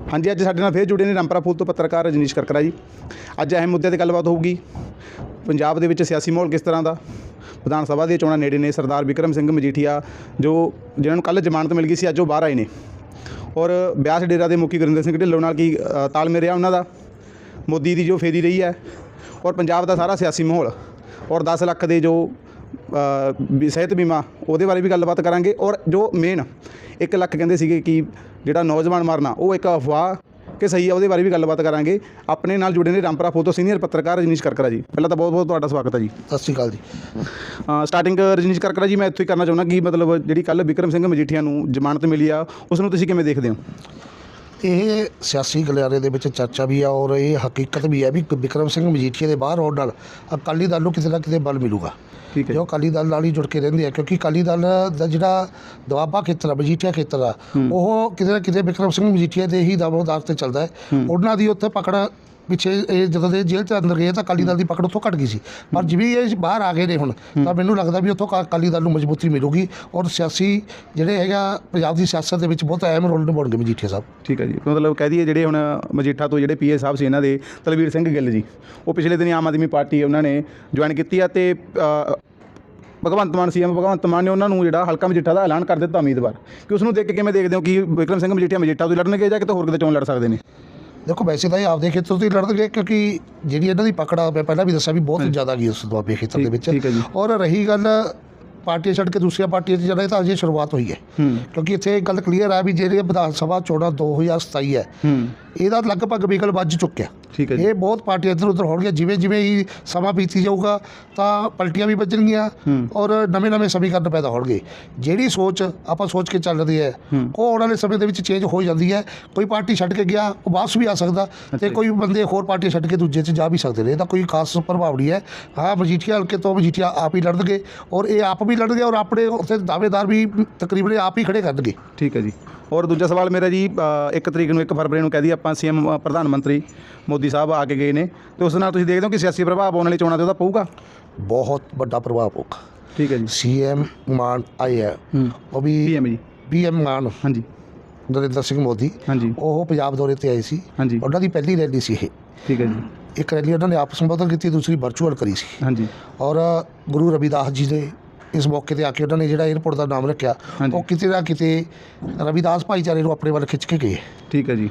ਹਾਂਜੀ, ਅੱਜ ਸਾਡੇ ਨਾਲ ਫੇਰ ਜੁੜੇ ਨੇ ਰਾਮਪਰਾ ਫੂਲ ਤੋਂ ਪੱਤਰਕਾਰ ਰਜਨੀਸ਼ ਕਰਕਰਾ ਜੀ। ਅੱਜ ਅਹਿਮ ਮੁੱਦਿਆਂ ਤੇ ਗੱਲਬਾਤ ਹੋਊਗੀ। ਪੰਜਾਬ ਦੇ ਵਿੱਚ ਸਿਆਸੀ ਮਾਹੌਲ ਕਿਸ ਤਰ੍ਹਾਂ ਦਾ? ਵਿਧਾਨ ਸਭਾ ਦੀਆਂ ਚੋਣਾਂ ਨੇੜੇ ਨੇ, ਸਰਦਾਰ ਵਿਕਰਮ ਸਿੰਘ ਮਜੀਠੀਆ, ਜੋ ਜਿਨ੍ਹਾਂ ਨੂੰ ਕੱਲ੍ਹ ਜ਼ਮਾਨਤ ਮਿਲ ਗਈ ਸੀ, ਅੱਜ ਉਹ ਬਾਹਰ ਆਏ ਨੇ। ਔਰ ਬਿਆਸ ਡੇਰਾ ਦੇ ਮੁਖੀ ਗੁਰਿੰਦਰ ਸਿੰਘ ਢਿੱਲੋਂ ਨਾਲ ਕੀ ਤਾਲਮੇਲ ਰਿਹਾ ਉਹਨਾਂ ਦਾ? ਮੋਦੀ ਦੀ ਜੋ ਫੇਰੀ ਰਹੀ ਹੈ। ਔਰ ਪੰਜਾਬ ਦਾ ਸਾਰਾ ਸਿਆਸੀ ਮਾਹੌਲ, ਔਰ 10 ਲੱਖ ਦੇ ਜੋ ਸਿਹਤ ਬੀਮਾ ਉਹਦੇ ਬਾਰੇ ਵੀ ਗੱਲਬਾਤ ਕਰਾਂਗੇ। ਔਰ ਜੋ ਮੇਨ 1 ਲੱਖ ਕਹਿੰਦੇ ਸੀਗੇ ਕਿ ਜਿਹੜਾ ਨੌਜਵਾਨ ਮਰਨਾ ਉਹ ਇੱਕ ਅਫਵਾਹ ਕਿ ਸਹੀ ਹੈ ਉਹਦੇ ਬਾਰੇ ਵੀ ਗੱਲਬਾਤ ਕਰਾਂਗੇ। ਆਪਣੇ ਨਾਲ ਜੁੜੇ ਨੇ ਰਾਮਪੁਰਾ ਫੋਟੋ ਸੀਨੀਅਰ ਪੱਤਰਕਾਰ ਰਜਨੀਸ਼ ਕਰਕਰਾ ਜੀ। ਪਹਿਲਾਂ ਤਾਂ ਬਹੁਤ ਬਹੁਤ ਤੁਹਾਡਾ ਸਵਾਗਤ ਹੈ ਜੀ। ਸਤਿ ਸ਼੍ਰੀ ਅਕਾਲ ਜੀ। ਸਟਾਰਟਿੰਗ ਰਜਨੀਸ਼ ਕਰਕਰਾ ਜੀ ਮੈਂ ਇੱਥੋਂ ਹੀ ਕਰਨਾ ਚਾਹੁੰਦਾ ਕਿ ਮਤਲਬ ਜਿਹੜੀ ਕੱਲ ਵਿਕਰਮ ਸਿੰਘ ਮਜੀਠੀਆ ਨੂੰ ਜ਼ਮਾਨਤ ਮਿਲੀ ਆ ਉਸ ਨੂੰ ਤੁਸੀਂ ਕਿਵੇਂ ਦੇਖਦੇ ਹੋ? ਇਹ ਸਿਆਸੀ ਗਲਿਆਰੇ ਦੇ ਵਿੱਚ ਚਰਚਾ ਵੀ ਆ ਔਰ ਇਹ ਹਕੀਕਤ ਵੀ ਹੈ ਵੀ ਵਿਕਰਮ ਸਿੰਘ ਮਜੀਠੀਆ ਦੇ ਬਾਹਰ ਆਉਣ ਨਾਲ ਅਕਾਲੀ ਦਲ ਨੂੰ ਕਿਤੇ ਨਾ ਕਿਤੇ ਬਲ ਮਿਲੂਗਾ। ਠੀਕ ਹੈ। ਜੋ ਅਕਾਲੀ ਦਲ ਨਾਲ ਹੀ ਜੁੜ ਕੇ ਰਹਿੰਦੇ ਆ ਕਿਉਂਕਿ ਅਕਾਲੀ ਦਲ ਦਾ ਜਿਹੜਾ ਦੁਆਬਾ ਖੇਤਰ ਮਜੀਠੀਆ ਖੇਤਰ ਆ ਉਹ ਕਿਤੇ ਨਾ ਕਿਤੇ ਵਿਕਰਮ ਸਿੰਘ ਮਜੀਠੀਆ ਦੇ ਹੀ ਦਬਾਅਦਾਰ ਤੇ ਚੱਲਦਾ ਹੈ। ਉਹਨਾਂ ਦੀ ਉੱਥੇ ਪਕੜ ਪਿੱਛੇ ਇਹ ਜਦੋਂ ਦੇ ਜੇਲ੍ਹ ਚ ਅੰਦਰ ਗਏ ਤਾਂ ਅਕਾਲੀ ਦਲ ਦੀ ਪਕੜ ਉੱਥੋਂ ਘਟ ਗਈ ਸੀ। ਪਰ ਜਿਵੇਂ ਇਹ ਬਾਹਰ ਆ ਗਏ ਨੇ ਹੁਣ, ਤਾਂ ਮੈਨੂੰ ਲੱਗਦਾ ਵੀ ਉੱਥੋਂ ਅਕਾ- ਅਕਾਲੀ ਦਲ ਨੂੰ ਮਜ਼ਬੂਤੀ ਮਿਲੂਗੀ ਔਰ ਸਿਆਸੀ ਜਿਹੜੇ ਹੈਗਾ ਪੰਜਾਬ ਦੀ ਸਿਆਸਤ ਦੇ ਵਿੱਚ ਬਹੁਤ ਅਹਿਮ ਰੋਲ ਨਿਭਾਉਣਗੇ ਮਜੀਠੀਆ ਸਾਹਿਬ। ਠੀਕ ਹੈ ਜੀ। ਮਤਲਬ ਕਹਿ ਦਈਏ ਜਿਹੜੇ ਹੁਣ ਮਜੀਠਾ ਤੋਂ ਜਿਹੜੇ ਪੀਏ ਸਾਹਿਬ ਸੀ ਇਹਨਾਂ ਦੇ, ਤਲਵੀਰ ਸਿੰਘ ਗਿੱਲ ਜੀ, ਉਹ ਪਿਛਲੇ ਦਿਨੀ ਆਮ ਆਦਮੀ ਪਾਰਟੀ ਉਹਨਾਂ ਨੇ ਜੁਆਇਨ ਕੀਤੀ ਆ ਤੇ ਭਗਵੰਤ ਮਾਨ ਸੀਐਮ ਭਗਵੰਤ ਮਾਨ ਨੇ ਉਹਨਾਂ ਨੂੰ ਜਿਹੜਾ ਹਲਕਾ ਮਜੀਠਾ ਦਾ ਐਲਾਨ ਕਰ ਦਿੱਤਾ ਉਮੀਦਵਾਰ। ਕਿ ਉਸ ਨੂੰ ਦੇਖ ਕੇ ਕਿਵੇਂ ਦੇਖਦੇ ਹੋ? ਕਿ ਵਿਕਰਮ ਸਿੰਘ ਮਜੀਠੀਆ ਮਜੀਠਾ ਤੋਂ ਹੀ ਲੜਨਗੇ ਜਾਂ ਕਿਤੇ ਹੋਰ ਕਿਤੇ ਚੋਣ ਲੜ ਸਕਦੇ ਨੇ? ਦੇਖੋ ਵੈਸੇ ਤਾਂ ਇਹ ਆਪਦੇ ਖੇਤਰ ਤੋਂ ਹੀ ਲੜਨਗੇ ਕਿਉਂਕਿ ਜਿਹੜੀ ਇਹਨਾਂ ਦੀ ਪਕੜਾ ਮੈਂ ਪਹਿਲਾਂ ਵੀ ਦੱਸਿਆ ਵੀ ਬਹੁਤ ਜ਼ਿਆਦਾ ਗਈ ਉਸ ਦੁਆਬੇ ਖੇਤਰ ਦੇ ਵਿੱਚ। ਔਰ ਰਹੀ ਗੱਲ ਪਾਰਟੀਆਂ ਛੱਡ ਕੇ ਦੂਸਰੀਆਂ ਪਾਰਟੀਆਂ 'ਚ ਇਹ ਤਾਂ ਅਜੇ ਸ਼ੁਰੂਆਤ ਹੋਈ ਹੈ। ਕਿਉਂਕਿ ਇੱਥੇ ਇੱਕ ਗੱਲ ਕਲੀਅਰ ਹੈ ਵੀ ਜਿਹੜੇ ਵਿਧਾਨ ਸਭਾ ਚੋਣਾਂ 2027 ਹੈ ਹੂੰ। ਇਹਦਾ ਲਗਭਗ ਵਿਕਲ ਵੱਜ ਚੁੱਕਿਆ। ਠੀਕ ਹੈ ਜੀ। ਇਹ ਬਹੁਤ ਪਾਰਟੀਆਂ ਇੱਧਰ ਉੱਧਰ ਹੋਣਗੀਆਂ ਜਿਵੇਂ ਜਿਵੇਂ ਹੀ ਸਮਾਂ ਬੀਤੀ ਜਾਊਗਾ ਤਾਂ ਪਲਟੀਆਂ ਵੀ ਵੱਜਣਗੀਆਂ ਹੂੰ। ਔਰ ਨਵੇਂ ਨਵੇਂ ਸਮੀਕਰਨ ਪੈਦਾ ਹੋਣਗੇ। ਜਿਹੜੀ ਸੋਚ ਆਪਾਂ ਸੋਚ ਕੇ ਚੱਲਦੇ ਹੈ। ਉਹ ਆਉਣ ਵਾਲੇ ਸਮੇਂ ਦੇ ਵਿੱਚ ਚੇਂਜ ਹੋ ਜਾਂਦੀ ਹੈ। ਕੋਈ ਪਾਰਟੀ ਛੱਡ ਕੇ ਗਿਆ ਉਹ ਵਾਪਸ ਵੀ ਆ ਸਕਦਾ ਤੇ। ਕੋਈ ਬੰਦੇ ਹੋਰ ਪਾਰਟੀ ਛੱਡ ਕੇ ਦੂਜੇ 'ਚ ਜਾ ਵੀ ਸਕਦੇ ਨੇ। ਇਹਦਾ ਕੋਈ ਖਾਸ ਪ੍ਰਭਾਵ ਨਹੀਂ ਹੈ। ਹਾਂ ਮਜੀਠੀਆ ਹਲਕੇ ਤੋਂ ਮਜੀਠੀਆ ਆਪ ਹੀ ਲੜਨਗੇ ਔਰ ਇਹ ਆਪ ਵੀ ਲੜਨਗੇ ਔਰ ਆਪਣੇ ਉੱਥੇ ਦਾਅਵੇਦਾਰ ਵੀ ਤਕਰੀਬਨ ਆਪ ਹੀ ਖੜੇ ਕਰਨਗੇ। ਠੀਕ ਹੈ ਜੀ। ਔਰ ਦੂਜਾ ਸਵਾਲ ਮੇਰਾ ਜੀ 1 ਤਰੀਕ ਨੂੰ 1 ਫਰਵਰੀ ਨੂੰ ਕਹਿ ਦਈਏ ਆਪਾਂ ਸੀਐਮ ਪ੍ਰਧਾਨ ਮੰਤਰੀ ਮੋਦੀ ਸਾਹਿਬ ਆ ਕੇ ਗਏ ਨੇ। ਤੇ ਉਸ ਨਾਲ ਤੁਸੀਂ ਦੇਖਦੇ ਹੋ ਕਿ ਸਿਆਸੀ ਪ੍ਰਭਾਵ ਆਉਣ ਵਾਲੀ ਚੋਣਾਂ ਤੇ ਉਹਦਾ ਪਊਗਾ? ਬਹੁਤ ਵੱਡਾ ਪ੍ਰਭਾਵ ਹੋਊਗਾ ਠੀਕ ਹੈ ਜੀ। ਸੀਐਮ ਮਾਨ ਆਏ ਹੈ। ਉਹ ਵੀ ਪੀਐਮ ਜੀ। ਪੀਐਮ ਮਾਨ। ਹਾਂਜੀ। ਨਰਿੰਦਰ ਸਿੰਘ ਮੋਦੀ। ਹਾਂਜੀ। ਉਹ ਪੰਜਾਬ ਦੌਰੇ ਤੇ ਆਏ ਸੀ। ਹਾਂਜੀ। ਉਹਨਾਂ ਦੀ ਪਹਿਲੀ ਰੈਲੀ ਸੀ ਇਹ। ਠੀਕ ਹੈ ਜੀ। ਇੱਕ ਰੈਲੀ ਉਹਨਾਂ ਨੇ ਆਪ ਸੰਬੋਧਨ ਕੀਤੀ ਦੂਸਰੀ ਵਰਚੁਅਲ ਕਰੀ ਸੀ। ਹਾਂਜੀ। ਔਰ ਗੁਰੂ ਰਵਿਦਾਸ ਜੀ ਦੇ ਇਸ ਮੌਕੇ ਤੇ ਆ ਕੇ ਉਹਨਾਂ ਨੇ ਜਿਹੜਾ 에어ਪੋਰਟ ਦਾ ਨਾਮ ਰੱਖਿਆ ਹਾਂਜੀ। ਉਹ ਕਿਤੇ ਨਾ ਕਿਤੇ ਰਵਿਦਾਸ ਭਾਈਚਾਰੇ ਨੂੰ ਆਪਣੇ ਵੱਲ ਖਿੱਚ ਕੇ ਗਏ। ਠੀਕ ਹੈ ਜੀ।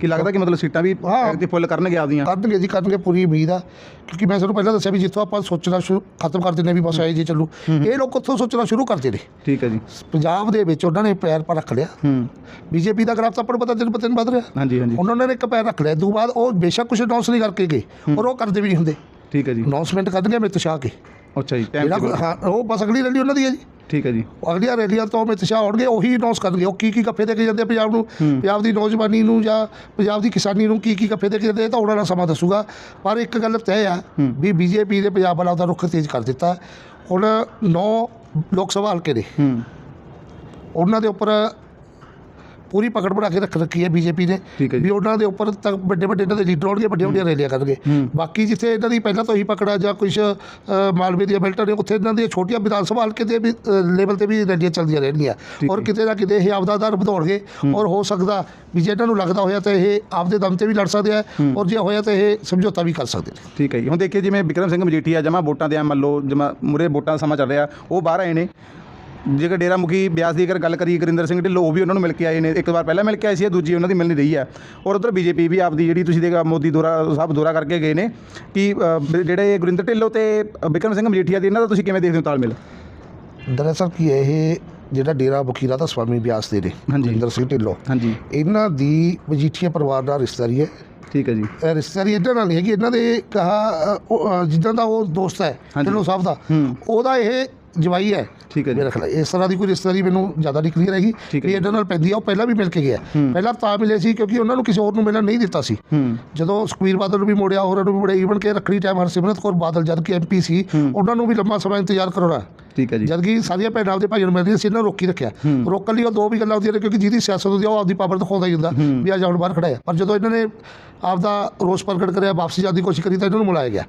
ਕੀ ਲੱਗਦਾ ਕਿ ਮਤਲਬ ਸੀਟਾਂ ਵੀ ਹਾਂ। ਤੇ ਫੁੱਲ ਕਰਨਗੇ ਆਪਦੀਆਂ? ਕਰਨਗੇ ਜੀ ਕਰਨਗੇ ਪੂਰੀ ਉਮੀਦ ਆ। ਕਿਉਂਕਿ ਮੈਂ ਤੁਹਾਨੂੰ ਪਹਿਲਾਂ ਦੱਸਿਆ ਵੀ ਜਿੱਥੋਂ ਆਪਾਂ ਸੋਚਣਾ ਸ਼ੁਰੂ ਖਤਮ ਕਰ ਦਿੰਦੇ ਹਾਂ ਵੀ ਬਸ ਆਏ ਜੇ ਚੱਲੂ। ਇਹ ਲੋਕ ਉੱਥੋਂ ਸੋਚਣਾ ਸ਼ੁਰੂ ਕਰਦੇ ਨੇ। ਠੀਕ ਹੈ ਜੀ। ਪੰਜਾਬ ਦੇ ਵਿੱਚ ਉਹਨਾਂ ਨੇ ਪੈਰ ਪਰ ਰੱਖ ਲਿਆ। ਹੂੰ। ਬੀਜੇਪੀ ਦਾ ਗ੍ਰਾਫ ਤਾਂ ਆਪਾਂ ਨੂੰ ਪਤਾ ਦਿਨ ਬ ਦਿਨ ਵੱਧ ਰਿਹਾ। ਹਾਂਜੀ ਹਾਂਜੀ। ਉਹਨਾਂ ਨੇ ਇੱਕ ਪੈਰ ਰੱਖ ਲਿਆ। ਤੋਂ ਬਾਅਦ ਉਹ ਬੇਸ਼ੱਕ ਕੁਝ ਅਨਾਉਂਸ ਨਹੀਂ ਕਰਕੇ ਗਏ। ਔਰ ਉਹ ਕਰਦੇ ਵੀ ਨਹੀਂ ਹੁੰਦੇ। ਠੀਕ ਹੈ ਜੀ। ਅਨਾਉਂਸਮੈਂਟ ਕਰਨਗੇ ਅਮਿਤ ਸ਼ਾਹ ਕੇ। ਅੱਛਾ ਜੀ। ਟਾਈਮ ਜਿਹੜਾ ਕੋਈ- ਹਾਂ ਉਹ ਬਸ ਅਗਲੀ ਰੈਲੀ ਉਹਨਾਂ ਦੀ ਹੈ ਜੀ। ਠੀਕ ਹੈ ਜੀ। ਅਗਲੀਆਂ ਰੈਲੀਆਂ ਤੋਂ ਅਮਿਤ ਸ਼ਾਹ ਆਉਣਗੇ ਉਹੀ ਅਨਾਉਂਸ ਕਰਨਗੇ। ਉਹ ਕੀ ਕੀ ਗੱਫੇ ਦੇ ਕੇ ਜਾਂਦੇ ਆ ਪੰਜਾਬ ਨੂੰ? ਪੰਜਾਬ ਦੀ ਨੌਜਵਾਨੀ ਨੂੰ ਜਾਂ ਪੰਜਾਬ ਦੀ ਕਿਸਾਨੀ ਨੂੰ ਕੀ ਕੀ ਗੱਫੇ ਦੇ ਕੇ ਜਾਂਦੇ ਆ, ਇਹ ਤਾਂ ਉਹਨਾਂ ਦਾ ਸਮਾਂ ਦੱਸੂਗਾ। ਪਰ ਇੱਕ ਗੱਲ ਤੈਅ ਆ ਵੀ ਬੀਜੇਪੀ ਦੇ ਪੰਜਾਬ ਵਾਲਾ ਉਹਦਾ ਰੁੱਖ ਤੇਜ਼ ਕਰ ਦਿੱਤਾ। ਹੁਣ 9 ਲੋਕ ਸਭਾ ਹਲਕੇ ਨੇ ਹੂੰ। ਉਹਨਾਂ ਦੇ ਉੱਪਰ ਪੂਰੀ ਪਕੜ ਬਣਾ ਕੇ ਰੱਖ ਰੱਖੀ ਹੈ ਬੀਜੇਪੀ ਨੇ। ਵੀ ਉਹਨਾਂ ਦੇ ਉੱਪਰ ਤੱਕ ਵੱਡੇ ਵੱਡੇ ਇਹਨਾਂ ਦੇ ਲੀਡਰ ਹੋਣਗੇ ਵੱਡੀਆਂ ਵੱਡੀਆਂ ਰੈਲੀਆਂ ਕਰਨਗੇ। ਬਾਕੀ ਜਿੱਥੇ ਇਹਨਾਂ ਦੀ ਪਹਿਲਾਂ ਤੋਂ ਹੀ ਪਕੜਾ ਜਾਂ ਕੁਝ ਮਾਲਵੇ ਦੀਆਂ ਬੈਲਟਾਂ ਨੇ ਉੱਥੇ ਇਹਨਾਂ ਦੀਆਂ ਛੋਟੀਆਂ ਵਿਧਾਨ ਸਭਾ ਹਲਕੇ ਦੇ ਵੀ ਲੈਵਲ ਤੇ ਵੀ ਰੈਲੀਆਂ ਚੱਲਦੀਆਂ ਰਹਿਣਗੀਆਂ। ਔਰ। ਕਿਤੇ ਨਾ ਕਿਤੇ ਇਹ ਆਪਦਾ ਦਰ ਵਧਾਉਣਗੇ। ਔਰ ਹੋ ਸਕਦਾ ਵੀ ਜੇ ਇਹਨਾਂ ਨੂੰ ਲੱਗਦਾ ਹੋਇਆ ਤਾਂ ਇਹ ਆਪਦੇ ਦਮ ਤੇ ਵੀ ਲੜ ਸਕਦੇ ਆ ਔਰ ਜੇ ਹੋਇਆ ਤਾਂ ਇਹ ਸਮਝੌਤਾ ਵੀ ਕਰ ਸਕਦੇ ਨੇ। ਠੀਕ ਹੈ ਜੀ। ਹੁਣ ਦੇਖੀਏ ਜਿਵੇਂ ਵਿਕਰਮ ਸਿੰਘ ਮਜੀਠੀਆ ਜਮਾ ਵੋਟਾਂ ਦੇ ਲਓ ਜਮਾ ਮੁਰੇ ਵੋਟਾਂ ਦਾ ਸਮਾਂ ਚੱਲ ਰਿਹਾ ਉਹ ਬਾਹਰ ਆਏ ਨੇ। ਜੇਕਰ ਡੇਰਾ ਮੁਖੀ ਬਿਆਸ ਦੀ ਅਗਰ ਗੱਲ ਕਰੀਏ ਗੁਰਿੰਦਰ ਸਿੰਘ ਢਿੱਲੋਂ ਉਹ ਵੀ ਉਹਨਾਂ ਨੂੰ ਮਿਲ ਕੇ ਆਏ ਨੇ। ਇੱਕ ਵਾਰ ਪਹਿਲਾਂ ਮਿਲ ਕੇ ਆਏ ਸੀ ਦੂਜੀ ਉਹਨਾਂ ਦੀ ਮਿਲ ਨਹੀਂ ਰਹੀ ਹੈ। ਔਰ ਉਧਰ ਬੀਜੇਪੀ ਵੀ ਆਪਦੀ ਜਿਹੜੀ ਤੁਸੀਂ ਦੇਖਾ ਮੋਦੀ ਦੌਰਾ ਸਾਹਿਬ ਦੌਰਾ ਕਰਕੇ ਗਏ ਨੇ ਕਿ ਜਿਹੜੇ ਗੁਰਿੰਦਰ ਢਿੱਲੋਂ ਤੇ ਵਿਕਰਮ ਸਿੰਘ ਮਜੀਠੀਆ ਦੀ ਇਹਨਾਂ ਦਾ ਤੁਸੀਂ ਕਿਵੇਂ ਦੇਖਦੇ ਹੋ ਤਾਲਮੇਲ ਦਰਅਸਲ ਕੀ ਇਹ ਜਿਹੜਾ ਡੇਰਾ ਮੁਖੀ ਦਾ ਸਵਾਮੀ ਬਿਆਸ ਦੇ ਨੇ। ਇੰਦਰ ਸਿੰਘ ਢਿੱਲੋਂ। ਹਾਂਜੀ। ਇਹਨਾਂ ਦੀ ਮਜੀਠੀਆ ਪਰਿਵਾਰ ਨਾਲ ਰਿਸ਼ਤੇਦਾਰੀ ਹੈ। ਠੀਕ ਹੈ ਜੀ। ਇਹ ਰਿਸ਼ਤੇਦਾਰੀ ਇਹਨਾਂ ਨਾਲ ਨਹੀਂ ਹੈਗੀ ਇਹਨਾਂ ਦੇ ਕਹਾ ਜਿੱਦਾਂ ਦਾ ਉਹ ਦੋਸਤ ਹੈ। ਢਿੱਲੋਂ ਸਾਹਿਬ ਦਾ। ਉਹਦਾ ਇਹ ਜਵਾਈ ਹੈ। ਠੀਕ ਹੈ ਜੀ। ਮੇਰਾ ਖਿਆਲ ਹੈ। ਇਸ ਤਰ੍ਹਾਂ ਦੀ ਕੋਈ ਰਿਸ਼ਤੇਦਾਰੀ ਮੈਨੂੰ ਜ਼ਿਆਦਾ ਨਹੀਂ ਕਲੀਅਰ ਹੈਗੀ। ਠੀਕ ਹੈ ਵੀ ਜੀ। ਇਹਨਾਂ ਨਾਲ ਪੈਂਦੀ ਆ ਉਹ ਪਹਿਲਾਂ ਵੀ ਮਿਲ ਕੇ ਗਿਆ। ਪਹਿਲਾਂ ਤਾਂ ਮਿਲੇ ਸੀ ਕਿਉਂਕਿ ਉਹਨਾਂ ਨੂੰ ਕਿਸੇ ਹੋਰ ਨੂੰ ਮਿਲਣ ਨਹੀਂ ਦਿੱਤਾ ਸੀ। ਹੂੰ। ਜਦੋਂ ਸੁਖਬੀਰ ਬਾਦਲ ਨੂੰ ਵੀ ਮੋੜਿਆ ਹੋਰਾਂ ਨੂੰ ਵੀ ਮੋੜਿਆ ਈਵਨ ਕਿ ਰੱਖੜੀ ਟਾਈਮ ਹਰਸਿਮਰਤ ਕੌਰ ਬਾਦਲ ਜਦ ਕਿ ਐਮਪੀ ਸੀ ਉਹਨਾਂ ਨੂੰ ਵੀ ਲੰਮਾ ਸਮਾਂ ਇੰਤਜ਼ਾਰ ਕਰਾਉਣਾ ਠੀਕ ਹੈ ਜੀ। ਜਦ ਕਿ ਸਾਰੀਆਂ ਭੈਣਾਂ ਆਪਦੇ ਭਾਈਆਂ ਨੂੰ ਮਿਲਦੀਆਂ ਸੀ ਇਹਨਾਂ ਨੂੰ ਰੋਕੀ ਰੱਖਿਆ। ਰੋਕਣ ਲਈ ਉਹ ਦੋ ਵੀ ਗੱਲਾਂ ਹੁੰਦੀਆਂ ਨੇ ਕਿਉਂਕਿ ਜਿਹਦੀ ਸਿਆਸਤ ਹੁੰਦੀ ਆ ਉਹ ਆਪਦੀ ਪਾਵਰ ਦਿਖਾਉਂਦਾ ਹੀ ਹੁੰਦਾ। ਵੀ ਅੱਜ ਹੁਣ ਬਾਹਰ ਖੜਾ ਹੈ। ਪਰ ਜਦੋਂ ਇਹਨਾਂ ਨੇ ਆਪਦਾ ਰੋਸ ਪ੍ਰਗਟ ਕਰਿਆ ਵਾਪਸੀ ਜਾਣ ਦੀ ਕੋਸ਼ਿਸ਼ ਕਰੀ ਤਾਂ ਇਹਨਾਂ ਨੂੰ ਮੁਲਾਇਆ ਗਿਆ।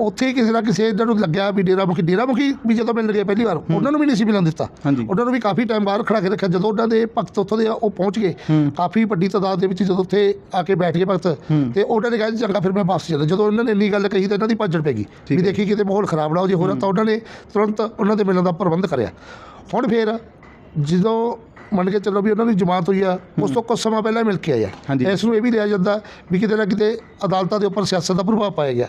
ਉੱਥੇ ਕਿਸੇ ਨਾ ਕਿਸੇ ਇਹਨਾਂ ਨੂੰ ਲੱਗਿਆ ਵੀ ਡੇਰਾ ਮੁਖੀ ਡੇਰਾ ਮੁਖੀ ਵੀ ਜਦੋਂ ਮਿਲਣ ਗਏ ਪਹਿਲੀ ਵਾਰ ਉਹਨਾਂ ਨੂੰ ਵੀ ਨਹੀਂ ਸੀ ਮਿਲਣ ਦਿੱਤਾ। ਉਹਨਾਂ ਨੂੰ ਵੀ ਕਾਫੀ ਟਾਈਮ ਬਾਹਰ ਖੜਾ ਕੇ ਰੱਖਿਆ। ਜਦੋਂ ਉਹਨਾਂ ਦੇ ਭਗਤ ਉੱਥੋਂ ਦੇ ਉਹ ਪਹੁੰਚ ਗਏ। ਕਾਫੀ ਵੱਡੀ ਤਾਦਾਦ ਦੇ ਵਿੱਚ ਜਦੋਂ ਉੱਥੇ ਆ ਕੇ ਬੈਠ ਗਏ ਭਗਤ। ਤੇ ਉਹਨਾਂ ਨੇ ਕਿਹਾ ਚੰਗਾ ਫਿਰ ਮੈਂ ਵਾਪਸ ਚੱਲਾਂ ਜਦੋਂ ਉਹਨਾਂ ਨੇ ਇੰਨੀ ਗੱਲ ਕਹੀ ਤਾਂ ਇਹਨਾਂ ਦੀ ਭੱਜੜ ਪੈ ਗਈ ਵੀ। ਦੇਖੀ ਕਿਤੇ ਮਾਹੌਲ ਖਰਾਬ ਨਾ ਹੋ ਜੇ ਹੋਰ ਤਾਂ ਉਹਨਾਂ ਨੇ ਤੁਰੰਤ ਉਹਨਾਂ ਦੇ ਮਿਲਣ ਦਾ ਪ੍ਰਬੰਧ ਕਰਿਆ। ਹੁਣ ਫਿਰ ਜਦੋਂ ਮੰਨ ਕੇ ਚੱਲੋ ਵੀ ਉਹਨਾਂ ਦੀ ਜਮਾਨਤ ਹੋਈ ਆ ਉਸ ਤੋਂ ਕੁਝ ਸਮਾਂ ਪਹਿਲਾਂ ਮਿਲ ਕੇ ਆਇਆ। ਇਸ ਨੂੰ ਇਹ ਵੀ ਲਿਆ ਜਾਂਦਾ ਵੀ ਕਿਤੇ ਨਾ ਕਿਤੇ ਅਦਾਲਤਾਂ ਦੇ ਉੱਪਰ ਸਿਆਸਤ ਦਾ ਪ੍ਰਭਾਵ ਪਾਇਆ ਗਿਆ।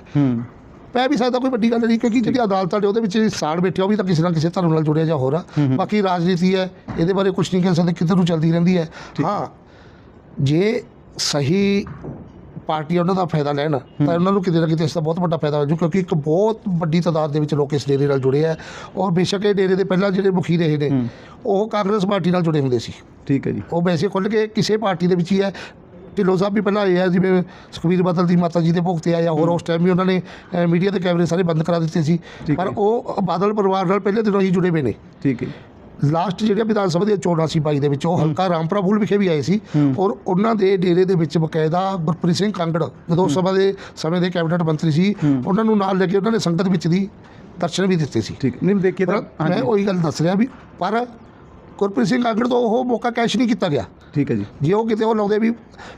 ਪੈ ਵੀ ਸਕਦਾ ਕੋਈ ਵੱਡੀ ਗੱਲ ਨਹੀਂ ਕਿਉਂਕਿ ਜਿਹੜੀ ਅਦਾਲਤਾਂ ਦੇ ਉਹਦੇ ਵਿੱਚ ਸਾੜ ਬੈਠੇ ਉਹ ਵੀ ਤਾਂ ਕਿਸੇ ਨਾ ਕਿਸੇ ਧਰਮ ਨਾਲ ਜੁੜਿਆ ਜਾਂ ਹੋਰ ਆ। ਬਾਕੀ ਰਾਜਨੀਤੀ ਹੈ ਇਹਦੇ ਬਾਰੇ ਕੁਝ ਨਹੀਂ ਕਹਿ ਸਕਦੇ ਕਿੱਧਰ ਨੂੰ ਚੱਲਦੀ ਰਹਿੰਦੀ ਹੈ। ਹਾਂ ਜੇ ਸਹੀ ਪਾਰਟੀ ਉਹਨਾਂ ਦਾ ਫਾਇਦਾ ਲੈਣ ਤਾਂ ਉਹਨਾਂ ਨੂੰ ਕਿਤੇ ਨਾ ਕਿਤੇ ਇਸ ਦਾ ਬਹੁਤ ਵੱਡਾ ਫਾਇਦਾ ਹੋ ਜੂ ਕਿਉਂਕਿ ਇੱਕ ਬਹੁਤ ਵੱਡੀ ਤਾਦਾਦ ਦੇ ਵਿੱਚ ਲੋਕ ਇਸ ਡੇਰੇ ਨਾਲ ਜੁੜੇ ਆ। ਔਰ ਬੇਸ਼ੱਕ ਇਹ ਡੇਰੇ ਦੇ ਪਹਿਲਾਂ ਜਿਹੜੇ ਮੁਖੀ ਰਹੇ ਨੇ ਉਹ ਕਾਂਗਰਸ ਪਾਰਟੀ ਨਾਲ ਜੁੜੇ ਹੁੰਦੇ ਸੀ। ਠੀਕ ਹੈ ਜੀ। ਉਹ ਵੈਸੇ ਖੁੱਲ੍ਹ ਕੇ ਕਿਸੇ ਪਾਰਟੀ ਦੇ ਵਿੱਚ ਹੀ ਹੈ ਢਿੱਲੋਂ ਸਾਹਿਬ ਵੀ ਪਹਿਲਾਂ ਆਏ ਆ ਜਿਵੇਂ ਸੁਖਬੀਰ ਬਾਦਲ ਦੀ ਮਾਤਾ ਜੀ ਦੇ ਭੋਗ ਤੇ ਆਇਆ ਹੋਰ ਉਸ ਟਾਈਮ ਵੀ ਉਹਨਾਂ ਨੇ ਮੀਡੀਆ ਦੇ ਕੈਮਰੇ ਸਾਰੇ ਬੰਦ ਕਰਾ ਦਿੱਤੇ ਸੀ। ਪਰ। ਉਹ ਬਾਦਲ ਪਰਿਵਾਰ ਨਾਲ ਪਹਿਲੇ ਦਿਨੋਂ ਹੀ ਜੁੜੇ ਹੋਏ ਨੇ। ਠੀਕ ਹੈ। ਲਾਸਟ ਜਿਹੜੀਆਂ ਵਿਧਾਨ ਸਭਾ ਦੀਆਂ ਚੋਣਾਂ ਸੀ ਬਾਈ ਦੇ ਵਿੱਚ ਉਹ ਹਲਕਾ ਰਾਮਪੁਰਾ ਫੂਲ ਵਿਖੇ ਵੀ ਆਏ ਸੀ। ਔਰ ਉਹਨਾਂ ਦੇ ਡੇਰੇ ਦੇ ਵਿੱਚ ਬਕਾਇਦਾ ਗੁਰਪ੍ਰੀਤ ਸਿੰਘ ਕਾਂਗੜ ਜਦੋਂ ਸਭਾ ਦੇ ਸਮੇਂ ਦੇ ਕੈਬਨਿਟ ਮੰਤਰੀ ਸੀ ਉਹਨਾਂ ਨੂੰ ਨਾਲ ਲੈ ਕੇ ਉਹਨਾਂ ਨੇ ਸੰਗਤ ਵਿੱਚ ਦੀ ਦਰਸ਼ਨ ਵੀ ਦਿੱਤੇ ਸੀ। ਠੀਕ। ਨਹੀਂ ਦੇਖੀਏ ਤਾਂ ਮੈਂ ਉਹੀ ਗੱਲ ਦੱਸ ਰਿਹਾ ਵੀ ਪਰ ਗੁਰਪ੍ਰੀਤ ਸਿੰਘ ਕਾਂਗੜ ਤੋਂ ਉਹ ਮੌਕਾ ਕੈਸ਼ ਨਹੀਂ ਕੀਤਾ ਗਿਆ। ਠੀਕ ਹੈ ਜੀ। ਜੇ ਉਹ ਕਿਤੇ ਉਹ ਲਾਉਂਦੇ ਵੀ